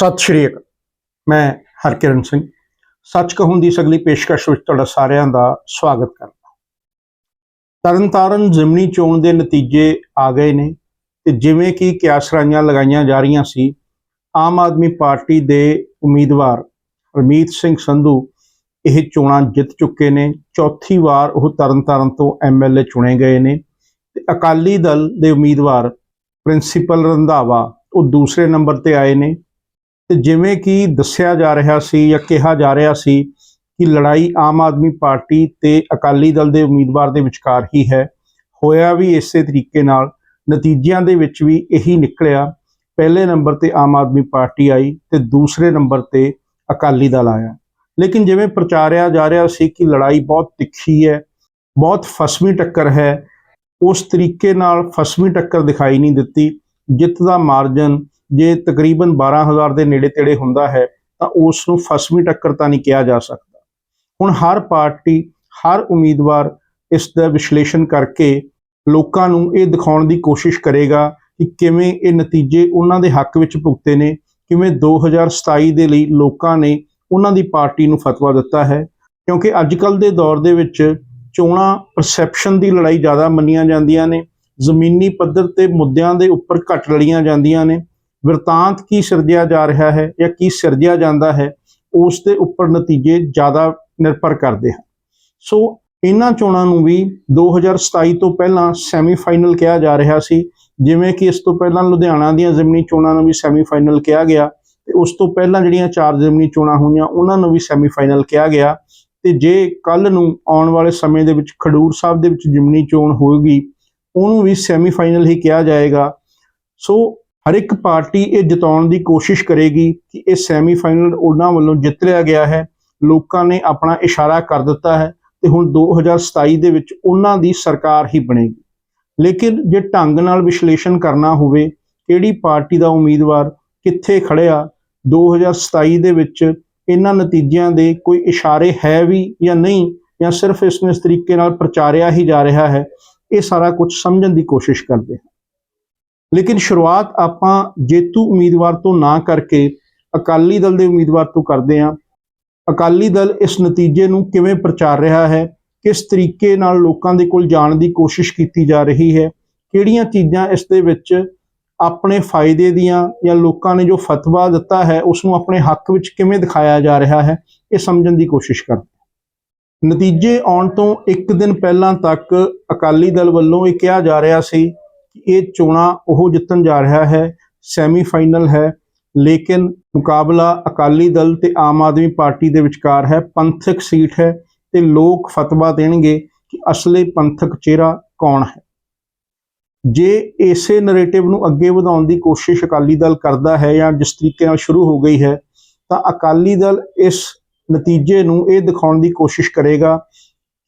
ਸਤਿ ਸ਼੍ਰੀ ਅਕਾਲ। ਮੈਂ ਹਰਕਿਰਨ ਸਿੰਘ। ਸੱਚ ਕਹੂੰ ਦੀ ਸਗਲੀ ਪੇਸ਼ਕਸ਼ ਵਿੱਚ ਤੁਹਾਡਾ ਸਾਰਿਆਂ ਦਾ ਸਵਾਗਤ ਕਰਦਾ ਤਰਨਤਾਰਨ ਜ਼ਿਮਨੀ ਚੋਣ ਦੇ ਨਤੀਜੇ ਆ ਗਏ ਨੇ ਤੇ ਜਿਵੇਂ ਕਿ ਕਿਆਸਰਾਈਆਂ ਲਗਾਈਆਂ ਜਾ ਰਹੀਆਂ ਸੀ, ਆਮ ਆਦਮੀ ਪਾਰਟੀ ਦੇ ਉਮੀਦਵਾਰ ਰਮੀਤ ਸਿੰਘ ਸੰਧੂ ਇਹ ਚੋਣਾਂ ਜਿੱਤ ਚੁੱਕੇ ਨੇ। ਚੌਥੀ ਵਾਰ ਉਹ ਤਰਨਤਾਰਨ ਤੋਂ ਐਮਐਲਏ ਚੁਣੇ ਗਏ ਨੇ ਤੇ ਅਕਾਲੀ ਦਲ ਦੇ ਉਮੀਦਵਾਰ ਪ੍ਰਿੰਸੀਪਲ ਰੰਧਾਵਾ ਉਹ ਦੂਸਰੇ ਨੰਬਰ ਤੇ ਆਏ ਨੇ। ਤੇ ਜਿਵੇਂ ਕਿ ਦੱਸਿਆ ਜਾ ਰਿਹਾ ਸੀ ਜਾਂ ਕਿਹਾ ਜਾ ਰਿਹਾ ਸੀ ਕਿ ਲੜਾਈ ਆਮ ਆਦਮੀ ਪਾਰਟੀ ਤੇ ਅਕਾਲੀ ਦਲ ਦੇ ਉਮੀਦਵਾਰ ਦੇ ਵਿਚਕਾਰ ਹੀ ਹੈ, ਹੋਇਆ ਵੀ ਇਸੇ ਤਰੀਕੇ ਨਾਲ, ਨਤੀਜਿਆਂ ਦੇ ਵਿੱਚ ਵੀ ਇਹੀ ਨਿਕਲਿਆ। ਪਹਿਲੇ ਨੰਬਰ ਤੇ ਆਮ ਆਦਮੀ ਪਾਰਟੀ ਆਈ ਤੇ ਦੂਸਰੇ ਨੰਬਰ ਤੇ ਅਕਾਲੀ ਦਲ ਆਇਆ। ਲੇਕਿਨ ਜਿਵੇਂ ਪ੍ਰਚਾਰਿਆ ਜਾ ਰਿਹਾ ਸੀ ਕਿ ਲੜਾਈ ਬਹੁਤ ਤਿੱਖੀ ਹੈ, ਬਹੁਤ ਫਸਵੀਂ ਟੱਕਰ ਹੈ, ਉਸ ਤਰੀਕੇ ਨਾਲ ਫਸਵੀਂ ਟੱਕਰ ਦਿਖਾਈ ਨਹੀਂ ਦਿੱਤੀ। ਜਿੱਤ ਦਾ ਮਾਰਜਨ ਜੇ ਤਕਰੀਬਨ 12000 ਦੇ ਨੇੜੇ ਤੇੜੇ ਹੁੰਦਾ ਹੈ, ਤਾਂ ਉਸ ਨੂੰ ਫਸਵੀਂ ਟੱਕਰ ਤਾਂ ਨਹੀਂ ਕਿਹਾ ਜਾ ਸਕਦਾ। ਹੁਣ ਹਰ ਪਾਰਟੀ, ਹਰ ਉਮੀਦਵਾਰ ਇਸ ਦਾ ਵਿਸ਼ਲੇਸ਼ਣ ਕਰਕੇ ਲੋਕਾਂ ਨੂੰ ਇਹ ਦਿਖਾਉਣ ਦੀ ਕੋਸ਼ਿਸ਼ ਕਰੇਗਾ ਕਿ ਕਿਵੇਂ ਇਹ ਨਤੀਜੇ ਉਹਨਾਂ ਦੇ ਹੱਕ ਵਿੱਚ ਭੁਗਤੇ ਨੇ, ਕਿਵੇਂ 2027 ਦੇ ਲਈ ਲੋਕਾਂ ਨੇ ਉਹਨਾਂ ਦੀ ਪਾਰਟੀ ਨੂੰ ਫਤਵਾ ਦਿੱਤਾ ਹੈ। ਕਿਉਂਕਿ ਅੱਜ ਕੱਲ ਦੇ ਦੌਰ ਦੇ ਵਿੱਚ ਚੋਣਾਂ ਪਰਸੈਪਸ਼ਨ ਦੀ ਲੜਾਈ ਜ਼ਿਆਦਾ ਮੰਨੀਆਂ ਜਾਂਦੀਆਂ ਨੇ, ਜ਼ਮੀਨੀ ਪੱਧਰ ਤੇ ਮੁੱਦਿਆਂ ਦੇ ਉੱਪਰ ਘੱਟ ਲੜੀਆਂ ਜਾਂਦੀਆਂ ਨੇ। ਵਰਤਾਂਤ ਕੀ ਸਿਰਜਿਆ ਜਾ ਰਿਹਾ ਹੈ ਜਾਂ ਕੀ ਸਿਰਜਿਆ ਜਾਂਦਾ ਹੈ, ਉਸ ਦੇ ਉੱਪਰ ਨਤੀਜੇ ਜ਼ਿਆਦਾ ਨਿਰਭਰ ਕਰਦੇ ਹਨ। ਸੋ ਇਹਨਾਂ ਚੋਣਾਂ ਨੂੰ ਵੀ 2027 ਤੋਂ ਪਹਿਲਾਂ ਸੈਮੀਫਾਈਨਲ ਕਿਹਾ ਜਾ ਰਿਹਾ ਸੀ, ਜਿਵੇਂ ਕਿ ਇਸ ਤੋਂ ਪਹਿਲਾਂ ਲੁਧਿਆਣਾ ਦੀਆਂ ਜ਼ਿਮਨੀ ਚੋਣਾਂ ਨੂੰ ਵੀ ਸੈਮੀਫਾਈਨਲ ਕਿਹਾ ਗਿਆ ਤੇ ਉਸ ਤੋਂ ਪਹਿਲਾਂ ਜਿਹੜੀਆਂ ਚਾਰ ਜ਼ਿਮਨੀ ਚੋਣਾਂ ਹੋਈਆਂ, ਉਹਨਾਂ ਨੂੰ ਵੀ ਸੈਮੀਫਾਈਨਲ ਕਿਹਾ ਗਿਆ ਤੇ ਜੇ ਕੱਲ ਨੂੰ ਆਉਣ ਵਾਲੇ ਸਮੇਂ ਦੇ ਵਿੱਚ ਖਡੂਰ ਸਾਹਿਬ ਦੇ ਵਿੱਚ ਜ਼ਿਮਨੀ ਚੋਣ ਹੋਏਗੀ ਉਹਨੂੰ ਵੀ ਸੈਮੀਫਾਈਨਲ ਹੀ ਕਿਹਾ ਜਾਏਗਾ। ਸੋ ਹਰ ਇੱਕ ਪਾਰਟੀ ਇਹ ਜਿਤਾਉਣ ਦੀ ਕੋਸ਼ਿਸ਼ ਕਰੇਗੀ ਕਿ ਇਹ ਸੈਮੀਫਾਈਨਲ ਉਹਨਾਂ ਵੱਲੋਂ ਜਿੱਤ ਲਿਆ ਗਿਆ ਹੈ। ਲੋਕਾਂ ਨੇ ਆਪਣਾ ਇਸ਼ਾਰਾ ਕਰ ਦਿੱਤਾ ਹੈ ਤੇ ਹੁਣ 2027 ਦੇ ਵਿੱਚ ਉਹਨਾਂ ਦੀ ਸਰਕਾਰ ਹੀ ਬਣੇਗੀ। ਲੇਕਿਨ ਜੇ ਢੰਗ ਨਾਲ ਵਿਸ਼ਲੇਸ਼ਣ ਕਰਨਾ ਹੋਵੇ, ਕਿਹੜੀ ਪਾਰਟੀ ਦਾ ਉਮੀਦਵਾਰ ਕਿੱਥੇ ਖੜਿਆ 2027 ਦੇ ਵਿੱਚ ਇਹਨਾਂ ਨਤੀਜਿਆਂ ਦੇ ਕੋਈ ਇਸ਼ਾਰੇ ਹੈ ਵੀ ਜਾਂ ਨਹੀਂ, ਜਾਂ ਸਿਰਫ ਇਸ ਨੂੰ ਇਸ ਤਰੀਕੇ ਨਾਲ ਪ੍ਰਚਾਰਿਆ ਹੀ ਜਾ ਰਿਹਾ ਹੈ, ਇਹ ਸਾਰਾ ਕੁਝ ਸਮਝਣ ਦੀ ਕੋਸ਼ਿਸ਼ ਕਰਦੇ ਹਾਂ। ਲੇਕਿਨ ਸ਼ੁਰੂਆਤ ਆਪਾਂ ਜੇਤੂ ਉਮੀਦਵਾਰ ਤੋਂ ਨਾ ਕਰਕੇ ਅਕਾਲੀ ਦਲ ਦੇ ਉਮੀਦਵਾਰ ਤੋਂ ਕਰਦੇ ਹਾਂ। ਅਕਾਲੀ ਦਲ ਇਸ ਨਤੀਜੇ ਨੂੰ ਕਿਵੇਂ ਪ੍ਰਚਾਰ ਰਿਹਾ ਹੈ? ਕਿਸ ਤਰੀਕੇ ਨਾਲ ਲੋਕਾਂ ਦੇ ਕੋਲ ਜਾਣ ਦੀ ਕੋਸ਼ਿਸ਼ ਕੀਤੀ ਜਾ ਰਹੀ ਹੈ? ਕਿਹੜੀਆਂ ਚੀਜ਼ਾਂ ਇਸ ਦੇ ਵਿੱਚ ਆਪਣੇ ਫਾਇਦੇ ਦੀਆਂ ਜਾਂ ਲੋਕਾਂ ਨੇ ਜੋ ਫਤਵਾ ਦਿੱਤਾ ਹੈ, ਉਸ ਨੂੰ ਆਪਣੇ ਹੱਕ ਵਿੱਚ ਕਿਵੇਂ ਦਿਖਾਇਆ ਜਾ ਰਿਹਾ ਹੈ, ਇਹ ਸਮਝਣ ਦੀ ਕੋਸ਼ਿਸ਼ ਕਰਦੇ ਨਤੀਜੇ ਆਉਣ ਤੋਂ ਇੱਕ ਦਿਨ ਪਹਿਲਾਂ ਤੱਕ ਅਕਾਲੀ ਦਲ ਵੱਲੋਂ ਇਹ ਕਿਹਾ ਜਾ ਰਿਹਾ ਸੀ ਇਹ ਚੋਣਾਂ ਉਹ ਜਿੱਤਣ ਜਾ ਰਿਹਾ ਹੈ ਸੈਮੀਫਾਈਨਲ ਹੈ, ਲੇਕਿਨ ਮੁਕਾਬਲਾ ਅਕਾਲੀ ਦਲ ਤੇ ਆਮ ਆਦਮੀ ਪਾਰਟੀ ਦੇ ਵਿਚਕਾਰ ਹੈ, ਪੰਥਕ ਸੀਟ ਹੈ ਤੇ ਲੋਕ ਫਤਵਾ ਦੇਣਗੇ ਕਿ ਅਸਲੀ ਪੰਥਕ ਚਿਹਰਾ ਕੌਣ ਹੈ। ਜੇ ਇਸੇ ਨੈਰੇਟਿਵ ਨੂੰ ਅੱਗੇ ਵਧਾਉਣ ਦੀ ਕੋਸ਼ਿਸ਼ ਅਕਾਲੀ ਦਲ ਕਰਦਾ ਹੈ ਜਾਂ ਜਿਸ ਤਰੀਕੇ ਨਾਲ ਸ਼ੁਰੂ ਹੋ ਗਈ ਹੈ, ਤਾਂ ਅਕਾਲੀ ਦਲ ਇਸ ਨਤੀਜੇ ਨੂੰ ਇਹ ਦਿਖਾਉਣ ਦੀ ਕੋਸ਼ਿਸ਼ ਕਰੇਗਾ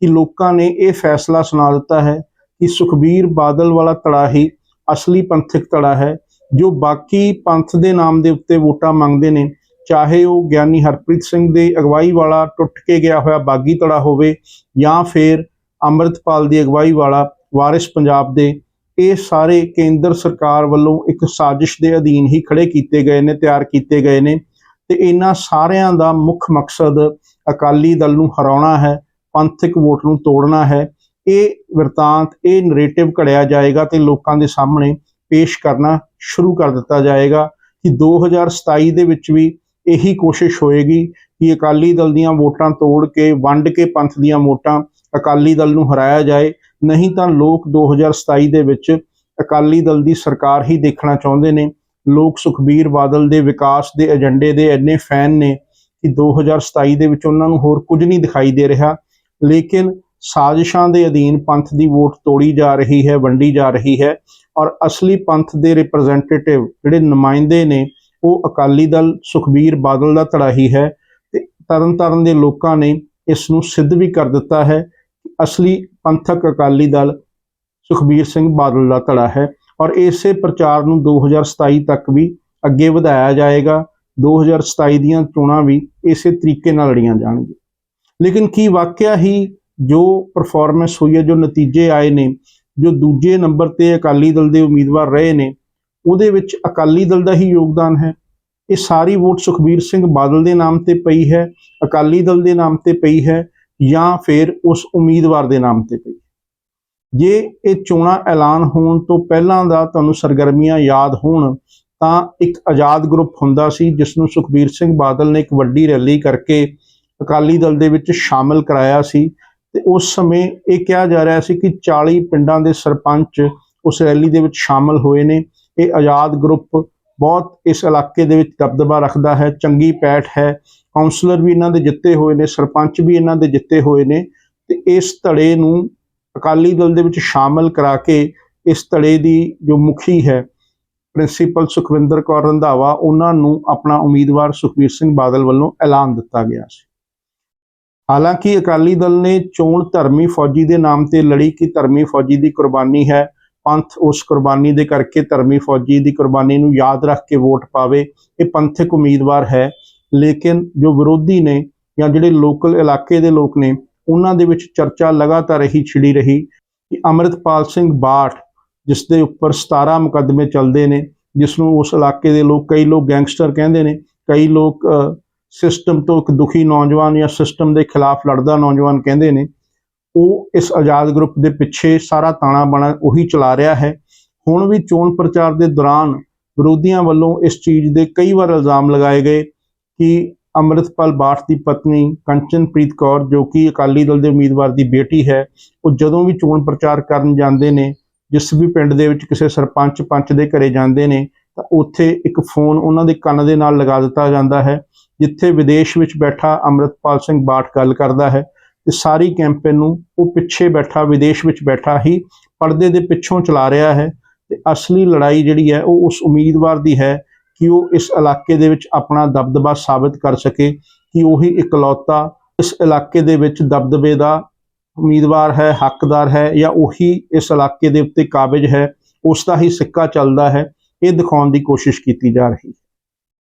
ਕਿ ਲੋਕਾਂ ਨੇ ਇਹ ਫੈਸਲਾ ਸੁਣਾ ਦਿੱਤਾ ਹੈ ਕਿ ਸੁਖਬੀਰ ਬਾਦਲ ਵਾਲਾ ਧੜਾ ਹੀ ਅਸਲੀ ਪੰਥਕ ਧੜਾ ਹੈ, ਜੋ ਬਾਕੀ ਪੰਥ ਦੇ ਨਾਮ ਦੇ ਉੱਤੇ ਵੋਟਾਂ ਮੰਗਦੇ ਨੇ। ਚਾਹੇ ਉਹ ਗਿਆਨੀ ਹਰਪ੍ਰੀਤ ਸਿੰਘ ਦੇ ਅਗਵਾਈ ਵਾਲਾ ਟੁੱਟ ਕੇ ਗਿਆ ਹੋਇਆ ਬਾਗੀ ਧੜਾ ਹੋਵੇ ਜਾਂ ਫਿਰ ਅੰਮ੍ਰਿਤਪਾਲ ਦੀ ਅਗਵਾਈ ਵਾਲਾ ਵਾਰਿਸ ਪੰਜਾਬ ਦੇ, ਇਹ ਸਾਰੇ ਕੇਂਦਰ ਸਰਕਾਰ ਵੱਲੋਂ ਇੱਕ ਸਾਜ਼ਿਸ਼ ਦੇ ਅਧੀਨ ਹੀ ਖੜੇ ਕੀਤੇ ਗਏ ਨੇ, ਤਿਆਰ ਕੀਤੇ ਗਏ ਨੇ। ਤੇ ਇਹਨਾਂ ਸਾਰਿਆਂ ਦਾ ਮੁੱਖ ਮਕਸਦ ਅਕਾਲੀ ਦਲ ਨੂੰ ਹਰਾਉਣਾ ਹੈ, ਪੰਥਕ ਵੋਟ ਨੂੰ ਤੋੜਨਾ ਹੈ। ਇਹ ਵਰਤਾਂਤ, ਇਹ ਨੈਰੇਟਿਵ ਘੜਿਆ ਜਾਏਗਾ ਤੇ ਲੋਕਾਂ ਦੇ ਸਾਹਮਣੇ ਪੇਸ਼ ਕਰਨਾ ਸ਼ੁਰੂ ਕਰ ਦਿੱਤਾ ਜਾਏਗਾ ਕਿ 2027 ਦੇ ਵਿੱਚ ਵੀ ਇਹੀ ਕੋਸ਼ਿਸ਼ ਹੋਏਗੀ ਕਿ ਅਕਾਲੀ ਦਲ ਦੀਆਂ ਵੋਟਾਂ ਤੋੜ ਕੇ, ਵੰਡ ਕੇ ਪੰਥ ਦੀਆਂ ਵੋਟਾਂ ਅਕਾਲੀ ਦਲ ਨੂੰ ਹਰਾਇਆ ਜਾਏ। ਨਹੀਂ ਤਾਂ ਲੋਕ 2027 ਦੇ ਵਿੱਚ ਅਕਾਲੀ ਦਲ ਦੀ ਸਰਕਾਰ ਹੀ ਦੇਖਣਾ ਚਾਹੁੰਦੇ ਨੇ। ਲੋਕ ਸੁਖਬੀਰ ਬਾਦਲ ਦੇ ਵਿਕਾਸ ਦੇ ਏਜੰਡੇ ਦੇ ਇੰਨੇ ਫੈਨ ਨੇ ਕਿ 2027 ਦੇ ਵਿੱਚ ਉਹਨਾਂ ਨੂੰ ਹੋਰ ਕੁਝ ਨਹੀਂ ਦਿਖਾਈ ਦੇ ਰਿਹਾ। ਲੇਕਿਨ ਸਾਜ਼ਿਸ਼ਾਂ ਦੇ ਅਧੀਨ ਪੰਥ ਦੀ ਵੋਟ ਤੋੜੀ ਜਾ ਰਹੀ ਹੈ, ਵੰਡੀ ਜਾ ਰਹੀ ਹੈ ਔਰ ਅਸਲੀ ਪੰਥ ਦੇ ਰਿਪਰੈਜ਼ੈਂਟੇਟਿਵ ਜਿਹੜੇ ਨੁਮਾਇੰਦੇ ਨੇ, ਉਹ ਅਕਾਲੀ ਦਲ, ਸੁਖਬੀਰ ਬਾਦਲ ਦਾ ਧੜਾ ਹੀ ਹੈ ਤੇ ਤਰਨਤਾਰਨ ਦੇ ਲੋਕਾਂ ਨੇ ਇਸ ਨੂੰ ਸਿੱਧ ਵੀ ਕਰ ਦਿੱਤਾ ਹੈ ਅਸਲੀ ਪੰਥਕ ਅਕਾਲੀ ਦਲ ਸੁਖਬੀਰ ਸਿੰਘ ਬਾਦਲ ਦਾ ਧੜਾ ਹੈ ਔਰ ਇਸੇ ਪ੍ਰਚਾਰ ਨੂੰ 2027 ਤੱਕ ਵੀ ਅੱਗੇ ਵਧਾਇਆ ਜਾਏਗਾ 2027 ਦੀਆਂ ਚੋਣਾਂ ਵੀ ਇਸੇ ਤਰੀਕੇ ਨਾਲ ਲੜੀਆਂ ਜਾਣਗੀਆਂ। ਲੇਕਿਨ ਕੀ ਵਾਕਿਆ ਹੀ ਜੋ ਪਰਫਾਰਮੈਂਸ ਹੋਈ ਹੈ, ਜੋ ਨਤੀਜੇ ਆਏ ਨੇ, ਜੋ ਦੂਜੇ ਨੰਬਰ ਤੇ ਅਕਾਲੀ ਦਲ ਦੇ ਉਮੀਦਵਾਰ ਰਹੇ ਨੇ, ਉਹਦੇ ਵਿੱਚ ਅਕਾਲੀ ਦਲ ਦਾ ਹੀ ਯੋਗਦਾਨ ਹੈ। ਇਹ ਸਾਰੀ ਵੋਟ ਸੁਖਬੀਰ ਸਿੰਘ ਬਾਦਲ ਦੇ ਨਾਮ ਤੇ ਪਈ ਹੈ, ਅਕਾਲੀ ਦਲ ਦੇ ਨਾਮ ਤੇ ਪਈ ਹੈ ਜਾਂ ਫਿਰ ਉਸ ਉਮੀਦਵਾਰ ਦੇ ਨਾਮ ਤੇ ਪਈ ਜੇ ਇਹ ਚੋਣਾਂ ਐਲਾਨ ਹੋਣ ਤੋਂ ਪਹਿਲਾਂ ਦਾ ਤੁਹਾਨੂੰ ਸਰਗਰਮੀਆਂ ਯਾਦ ਹੋਣ, ਤਾਂ ਇੱਕ ਆਜ਼ਾਦ ਗਰੁੱਪ ਹੁੰਦਾ ਸੀ, ਜਿਸ ਨੂੰ ਸੁਖਬੀਰ ਸਿੰਘ ਬਾਦਲ ਨੇ ਇੱਕ ਵੱਡੀ ਰੈਲੀ ਕਰਕੇ ਅਕਾਲੀ ਦਲ ਦੇ ਵਿੱਚ ਸ਼ਾਮਲ ਕਰਾਇਆ ਸੀ। ਤੇ ਉਸ ਸਮੇਂ ਇਹ ਕਿਹਾ ਜਾ ਰਿਹਾ ਸੀ ਕਿ 40 ਪਿੰਡਾਂ ਦੇ ਸਰਪੰਚ ਉਸ ਰੈਲੀ ਦੇ ਵਿੱਚ ਸ਼ਾਮਲ ਹੋਏ ਨੇ। ਇਹ ਆਜ਼ਾਦ ਗਰੁੱਪ ਬਹੁਤ ਇਸ ਇਲਾਕੇ ਦੇ ਵਿੱਚ ਦਬਦਬਾ ਰੱਖਦਾ ਹੈ, ਚੰਗੀ ਪੈਠ ਹੈ। ਕਾਉਂਸਲਰ ਵੀ ਇਹਨਾਂ ਦੇ ਜਿੱਤੇ ਹੋਏ ਨੇ, ਸਰਪੰਚ ਵੀ ਇਹਨਾਂ ਦੇ ਜਿੱਤੇ ਹੋਏ ਨੇ ਤੇ ਇਸ ਧੜੇ ਨੂੰ ਅਕਾਲੀ ਦਲ ਦੇ ਵਿੱਚ ਸ਼ਾਮਲ ਕਰਾ ਕੇ ਇਸ ਧੜੇ ਦੀ ਜੋ ਮੁਖੀ ਹੈ ਪ੍ਰਿੰਸੀਪਲ ਸੁਖਵਿੰਦਰ ਕੌਰ ਰੰਧਾਵਾ, ਉਹਨਾਂ ਨੂੰ ਆਪਣਾ ਉਮੀਦਵਾਰ ਸੁਖਬੀਰ ਸਿੰਘ ਬਾਦਲ ਵੱਲੋਂ ਐਲਾਨ ਦਿੱਤਾ ਗਿਆ ਸੀ। ਹਾਲਾਂਕਿ ਅਕਾਲੀ ਦਲ ਨੇ ਚੋਣ ਧਰਮੀ ਫੌਜੀ ਦੇ ਨਾਮ ਤੇ ਲੜੀ ਕਿ ਧਰਮੀ ਫੌਜੀ ਦੀ ਕੁਰਬਾਨੀ ਹੈ। ਪੰਥ ਉਸ ਕੁਰਬਾਨੀ ਦੇ ਕਰਕੇ ਧਰਮੀ ਫੌਜੀ ਦੀ ਕੁਰਬਾਨੀ ਨੂੰ ਯਾਦ ਰੱਖ ਕੇ ਵੋਟ ਪਾਵੇ, ਇਹ ਪੰਥਕ ਉਮੀਦਵਾਰ ਹੈ। ਲੇਕਿਨ ਜੋ ਵਿਰੋਧੀ ਨੇ ਜਾਂ ਜਿਹੜੇ ਲੋਕਲ ਇਲਾਕੇ ਦੇ ਲੋਕ ਨੇ, ਉਹਨਾਂ ਦੇ ਵਿੱਚ ਚਰਚਾ ਲਗਾਤਾਰ ਹੀ ਛਿੜੀ ਰਹੀ ਕਿ ਅੰਮ੍ਰਿਤਪਾਲ ਸਿੰਘ ਬਾਠ, ਜਿਸ ਦੇ ਉੱਪਰ 17 ਮੁਕੱਦਮੇ ਚੱਲਦੇ ਨੇ, ਜਿਸ ਨੂੰ ਉਸ ਇਲਾਕੇ ਦੇ ਲੋਕ, ਕਈ ਲੋਕ ਗੈਂਗਸਟਰ ਕਹਿੰਦੇ ਨੇ, ਕਈ ਲੋਕ ਸਿਸਟਮ ਤੋਂ ਇੱਕ ਦੁਖੀ ਨੌਜਵਾਨ ਜਾਂ ਸਿਸਟਮ ਦੇ ਖਿਲਾਫ ਲੜਦਾ ਨੌਜਵਾਨ ਕਹਿੰਦੇ ਨੇ, ਉਹ ਇਸ ਆਜ਼ਾਦ ਗਰੁੱਪ ਦੇ ਪਿੱਛੇ ਸਾਰਾ ਤਾਣਾ ਬਾਣਾ ਉਹੀ ਚਲਾ ਰਿਹਾ ਹੈ। ਹੁਣ ਵੀ ਚੋਣ ਪ੍ਰਚਾਰ ਦੇ ਦੌਰਾਨ ਵਿਰੋਧੀਆਂ ਵੱਲੋਂ ਇਸ ਚੀਜ਼ ਦੇ ਕਈ ਵਾਰ ਇਲਜ਼ਾਮ ਲਗਾਏ ਗਏ ਕਿ ਅੰਮ੍ਰਿਤਪਾਲ ਬਾਠ ਦੀ ਪਤਨੀ ਕੰਚਨਪ੍ਰੀਤ ਕੌਰ, ਜੋ ਕਿ ਅਕਾਲੀ ਦਲ ਦੇ ਉਮੀਦਵਾਰ ਦੀ ਬੇਟੀ ਹੈ, ਉਹ ਜਦੋਂ ਵੀ ਚੋਣ ਪ੍ਰਚਾਰ ਕਰਨ ਜਾਂਦੇ ਨੇ, ਜਿਸ ਵੀ ਪਿੰਡ ਦੇ ਵਿੱਚ ਕਿਸੇ ਸਰਪੰਚ ਪੰਚ ਦੇ ਘਰੇ ਜਾਂਦੇ ਨੇ, ਤਾਂ ਉੱਥੇ ਇੱਕ ਫੋਨ ਉਹਨਾਂ ਦੇ ਕੰਨ ਦੇ ਨਾਲ ਲਗਾ ਦਿੱਤਾ ਜਾਂਦਾ ਹੈ। ਜਿੱਥੇ ਵਿਦੇਸ਼ ਵਿੱਚ ਬੈਠਾ ਅੰਮ੍ਰਿਤਪਾਲ ਸਿੰਘ ਬਾਠ ਗੱਲ ਕਰਦਾ ਹੈ ਤੇ ਸਾਰੀ ਕੈਂਪੇਨ ਨੂੰ ਉਹ ਪਿੱਛੇ ਬੈਠਾ, ਵਿਦੇਸ਼ ਵਿੱਚ ਬੈਠਾ ਹੀ ਪਰਦੇ ਦੇ ਪਿੱਛੋਂ ਚਲਾ ਰਿਹਾ ਹੈ ਤੇ ਅਸਲੀ ਲੜਾਈ ਜਿਹੜੀ ਹੈ ਉਹ ਉਸ ਉਮੀਦਵਾਰ ਦੀ ਹੈ ਕਿ ਉਹ ਇਸ ਇਲਾਕੇ ਦੇ ਵਿੱਚ ਆਪਣਾ ਦਬਦਬਾ ਸਾਬਤ ਕਰ ਸਕੇ, ਕਿ ਉਹੀ ਇਕਲੌਤਾ ਇਸ ਇਲਾਕੇ ਦੇ ਵਿੱਚ ਦਬਦਬੇ ਦਾ ਉਮੀਦਵਾਰ ਹੈ, ਹੱਕਦਾਰ ਹੈ ਜਾਂ ਉਹੀ ਇਸ ਇਲਾਕੇ ਦੇ ਉੱਤੇ ਕਾਬਜ ਹੈ, ਉਸ ਦਾ ਹੀ ਸਿੱਕਾ ਚੱਲਦਾ ਹੈ, ਇਹ ਦਿਖਾਉਣ ਦੀ ਕੋਸ਼ਿਸ਼ ਕੀਤੀ ਜਾ ਰਹੀ ਹੈ।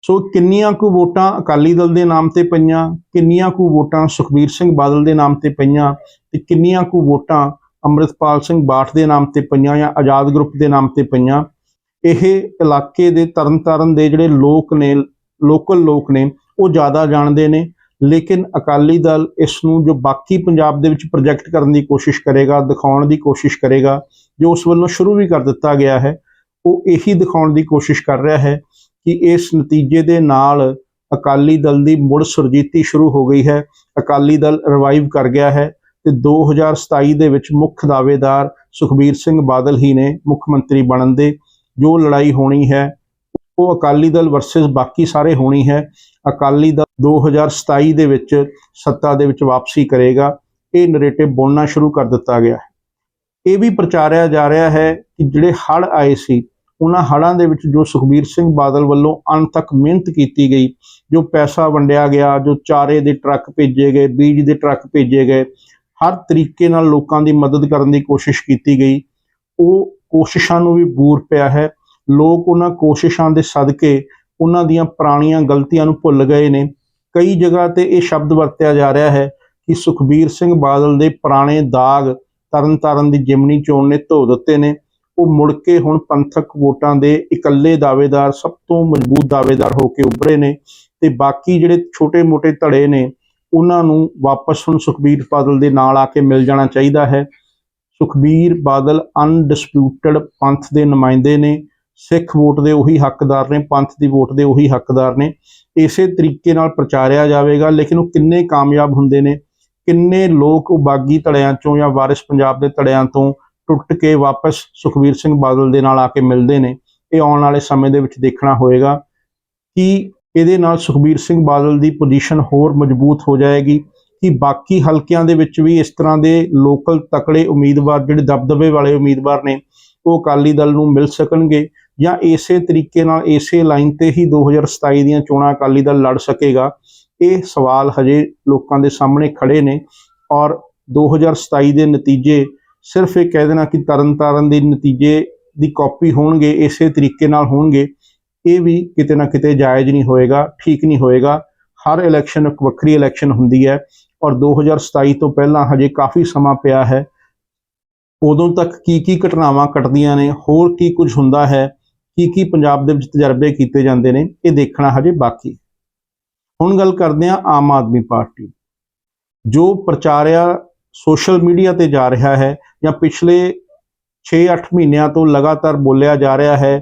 ਸੋ ਕਿੰਨੀਆਂ ਕੁ ਵੋਟਾਂ ਅਕਾਲੀ ਦਲ ਦੇ ਨਾਮ ਤੇ ਪਈਆਂ, ਕਿੰਨੀਆਂ ਕੁ ਵੋਟਾਂ ਸੁਖਬੀਰ ਸਿੰਘ ਬਾਦਲ ਦੇ ਨਾਮ ਤੇ ਪਈਆਂ ਤੇ ਕਿੰਨੀਆਂ ਕੁ ਵੋਟਾਂ ਅੰਮ੍ਰਿਤਪਾਲ ਸਿੰਘ ਬਾਠ ਦੇ ਨਾਮ ਤੇ ਪਈਆਂ ਜਾਂ ਆਜ਼ਾਦ ਗਰੁੱਪ ਦੇ ਨਾਮ ਤੇ ਪਈਆਂ, ਇਹ ਇਲਾਕੇ ਦੇ ਤਰਨਤਾਰਨ ਦੇ ਜਿਹੜੇ ਲੋਕ ਨੇ, ਲੋਕਲ ਲੋਕ ਨੇ, ਉਹ ਜ਼ਿਆਦਾ ਜਾਣਦੇ ਨੇ, ਲੇਕਿਨ ਅਕਾਲੀ ਦਲ ਇਸ ਨੂੰ ਜੋ ਬਾਕੀ ਪੰਜਾਬ ਦੇ ਵਿੱਚ ਪ੍ਰੋਜੈਕਟ ਕਰਨ ਦੀ ਕੋਸ਼ਿਸ਼ ਕਰੇਗਾ, ਦਿਖਾਉਣ ਦੀ ਕੋਸ਼ਿਸ਼ ਕਰੇਗਾ, ਜੋ ਉਸ ਵੱਲੋਂ ਸ਼ੁਰੂ ਵੀ ਕਰ ਦਿੱਤਾ ਗਿਆ ਹੈ, ਉਹ ਇਹੀ ਦਿਖਾਉਣ ਦੀ ਕੋਸ਼ਿਸ਼ ਕਰ ਰਿਹਾ ਹੈ ਕਿ ਇਸ ਨਤੀਜੇ ਦੇ ਨਾਲ ਅਕਾਲੀ ਦਲ ਦੀ ਮੁੜ ਸੁਰਜੀਤੀ ਸ਼ੁਰੂ ਹੋ ਗਈ ਹੈ। ਅਕਾਲੀ ਦਲ ਰਿਵਾਈਵ ਕਰ ਗਿਆ ਹੈ ਤੇ 2027 ਦੇ ਵਿੱਚ ਮੁੱਖ ਦਾਅਵੇਦਾਰ ਸੁਖਬੀਰ ਸਿੰਘ ਬਾਦਲ ਹੀ ਨੇ ਮੁੱਖ ਮੰਤਰੀ ਬਣਨ ਦੇ। ਜੋ ਲੜਾਈ ਹੋਣੀ ਹੈ, ਉਹ ਅਕਾਲੀ ਦਲ ਵਰਸਸ ਬਾਕੀ ਸਾਰੇ ਹੋਣੀ ਹੈ। ਅਕਾਲੀ ਦਲ 2027 ਦੇ ਵਿੱਚ ਸੱਤਾ ਦੇ ਵਿੱਚ ਵਾਪਸੀ ਕਰੇਗਾ। ਇਹ ਨਰੇਟਿਵ ਬੋਲਣਾ ਸ਼ੁਰੂ ਕਰ ਦਿੱਤਾ ਗਿਆ ਹੈ। ਇਹ ਵੀ ਪ੍ਰਚਾਰਿਆ ਜਾ ਰਿਹਾ ਹੈ ਕਿ ਜਿਹੜੇ ਹੜ ਆਏ ਸੀ ਉਹਨਾਂ ਹੜਾਂ ਦੇ ਵਿੱਚ ਜੋ ਸੁਖਬੀਰ ਸਿੰਘ ਬਾਦਲ ਵੱਲੋਂ ਅਣਥੱਕ ਮਿਹਨਤ ਕੀਤੀ ਗਈ, ਜੋ ਪੈਸਾ ਵੰਡਿਆ ਗਿਆ, ਜੋ ਚਾਰੇ ਦੇ ਟਰੱਕ ਭੇਜੇ ਗਏ, ਬੀਜ ਦੇ ਟਰੱਕ ਭੇਜੇ ਗਏ, ਹਰ ਤਰੀਕੇ ਨਾਲ ਲੋਕਾਂ ਦੀ ਮਦਦ ਕਰਨ ਦੀ ਕੋਸ਼ਿਸ਼ ਕੀਤੀ ਗਈ। ਉਹ ਕੋਸ਼ਿਸ਼ਾਂ ਨੂੰ ਵੀ ਬੂਰ ਪਿਆ ਹੈ। ਲੋਕ ਉਹਨਾਂ ਕੋਸ਼ਿਸ਼ਾਂ ਦੇ ਸਦਕੇ ਉਹਨਾਂ ਦੀਆਂ ਪੁਰਾਣੀਆਂ ਗਲਤੀਆਂ ਨੂੰ ਭੁੱਲ ਗਏ ਨੇ। ਕਈ ਜਗ੍ਹਾ ਤੇ ਇਹ ਸ਼ਬਦ ਵਰਤਿਆ ਜਾ ਰਿਹਾ ਹੈ ਕਿ ਸੁਖਬੀਰ ਸਿੰਘ ਬਾਦਲ ਦੇ ਪੁਰਾਣੇ ਦਾਗ ਤਰਨਤਾਰਨ ਦੀ ਜਿਮਨੀ ਚੋਣ ਨੇ ਧੋ ਦਿੱਤੇ ਨੇ। ਉਹ ਮੁੜ ਕੇ ਹੁਣ ਪੰਥਕ ਵੋਟਾਂ ਦੇ ਇਕੱਲੇ ਦਾਅਵੇਦਾਰ, ਸਭ ਤੋਂ ਮਜ਼ਬੂਤ ਦਾਅਵੇਦਾਰ ਹੋ ਕੇ ਉੱਭਰੇ ਨੇ ਤੇ ਬਾਕੀ ਜਿਹੜੇ ਛੋਟੇ-ਮੋਟੇ ਧੜੇ ਨੇ, ਉਹਨਾਂ ਨੂੰ ਵਾਪਸ ਹੁਣ ਸੁਖਬੀਰ ਬਾਦਲ ਦੇ ਨਾਲ ਆ ਕੇ ਮਿਲ ਜਾਣਾ ਚਾਹੀਦਾ ਹੈ। ਸੁਖਬੀਰ ਬਾਦਲ ਅਨਡਿਸਪਿਊਟਡ ਪੰਥ ਦੇ ਨੁਮਾਇੰਦੇ ਨੇ, ਸਿੱਖ ਵੋਟ ਦੇ ਉਹੀ ਹੱਕਦਾਰ ਨੇ, ਪੰਥ ਦੀ ਵੋਟ ਦੇ ਉਹੀ ਹੱਕਦਾਰ ਨੇ। ਇਸੇ ਤਰੀਕੇ ਨਾਲ ਪ੍ਰਚਾਰਿਆ ਜਾਵੇਗਾ, ਲੇਕਿਨ ਉਹ ਕਿੰਨੇ ਕਾਮਯਾਬ ਹੁੰਦੇ ਨੇ, ਕਿੰਨੇ ਲੋਕ ਉਹ ਬਾਗੀ ਧੜਿਆਂ ਚੋਂ ਜਾਂ ਵਾਰਿਸ ਪੰਜਾਬ ਦੇ ਧੜਿਆਂ ਤੋਂ ਟੁੱਟ ਕੇ ਵਾਪਸ ਸੁਖਬੀਰ ਸਿੰਘ ਬਾਦਲ ਦੇ ਨਾਲ ਆ ਕੇ ਮਿਲਦੇ ਨੇ। ਇਹ ਆਉਣ ਵਾਲੇ ਸਮੇਂ ਦੇ ਵਿੱਚ ਦੇਖਣਾ ਹੋਏਗਾ ਕਿ ਇਹਦੇ ਨਾਲ ਸੁਖਬੀਰ ਸਿੰਘ ਬਾਦਲ ਦੀ ਪੋਜੀਸ਼ਨ ਹੋਰ ਮਜ਼ਬੂਤ ਹੋ ਜਾਏਗੀ ਕਿ ਬਾਕੀ ਹਲਕਿਆਂ ਦੇ ਵਿੱਚ ਵੀ ਇਸ ਤਰ੍ਹਾਂ ਦੇ ਲੋਕਲ ਤਕੜੇ ਉਮੀਦਵਾਰ, ਜਿਹੜੇ ਦਬਦਬੇ ਵਾਲੇ ਉਮੀਦਵਾਰ ਨੇ, ਉਹ ਅਕਾਲੀ ਦਲ ਨੂੰ ਮਿਲ ਸਕਣਗੇ ਜਾਂ ਇਸੇ ਤਰੀਕੇ ਨਾਲ ਇਸੇ ਲਾਈਨ ਤੇ ਹੀ 2027 ਦੀਆਂ ਚੋਣਾਂ ਅਕਾਲੀ ਦਲ ਲੜ ਸਕੇਗਾ। ਇਹ ਸਵਾਲ ਹਜੇ ਲੋਕਾਂ ਦੇ ਸਾਹਮਣੇ ਖੜੇ ਨੇ ਔਰ 2027 ਦੇ ਨਤੀਜੇ ਸਿਰਫ ਇਹ ਕਹਿ ਦੇਣਾ ਕਿ ਤਰਨਤਾਰਨ ਦੇ ਨਤੀਜੇ ਦੀ ਕਾਪੀ ਹੋਣਗੇ, ਇਸੇ ਤਰੀਕੇ ਨਾਲ ਹੋਣਗੇ, ਇਹ ਵੀ ਕਿਤੇ ਨਾ ਕਿਤੇ ਜਾਇਜ਼ ਨਹੀਂ ਹੋਏਗਾ, ਠੀਕ ਨਹੀਂ ਹੋਏਗਾ। ਹਰ ਇਲੈਕਸ਼ਨ ਇੱਕ ਵੱਖਰੀ ਇਲੈਕਸ਼ਨ ਹੁੰਦੀ ਹੈ ਔਰ 2027 ਤੋਂ ਪਹਿਲਾਂ ਹਜੇ ਕਾਫੀ ਸਮਾਂ ਪਿਆ ਹੈ। ਉਦੋਂ ਤੱਕ ਕੀ ਕੀ ਘਟਨਾਵਾਂ ਘਟਦੀਆਂ ਨੇ, ਹੋਰ ਕੀ ਕੁਝ ਹੁੰਦਾ ਹੈ, ਕੀ ਕੀ ਪੰਜਾਬ ਦੇ ਵਿੱਚ ਤਜਰਬੇ ਕੀਤੇ ਜਾਂਦੇ ਨੇ, ਇਹ ਦੇਖਣਾ ਹਜੇ ਬਾਕੀ ਹੁਣ ਗੱਲ ਕਰਦੇ ਹਾਂ ਆਮ ਆਦਮੀ ਪਾਰਟੀ ਜੋ ਪ੍ਰਚਾਰਿਆ ਸੋਸ਼ਲ ਮੀਡੀਆ ਤੇ ਜਾ ਰਿਹਾ ਹੈ ਜਾਂ ਪਿਛਲੇ 6-8 ਮਹੀਨਿਆਂ ਤੋਂ ਲਗਾਤਾਰ ਬੋਲਿਆ ਜਾ ਰਿਹਾ ਹੈ,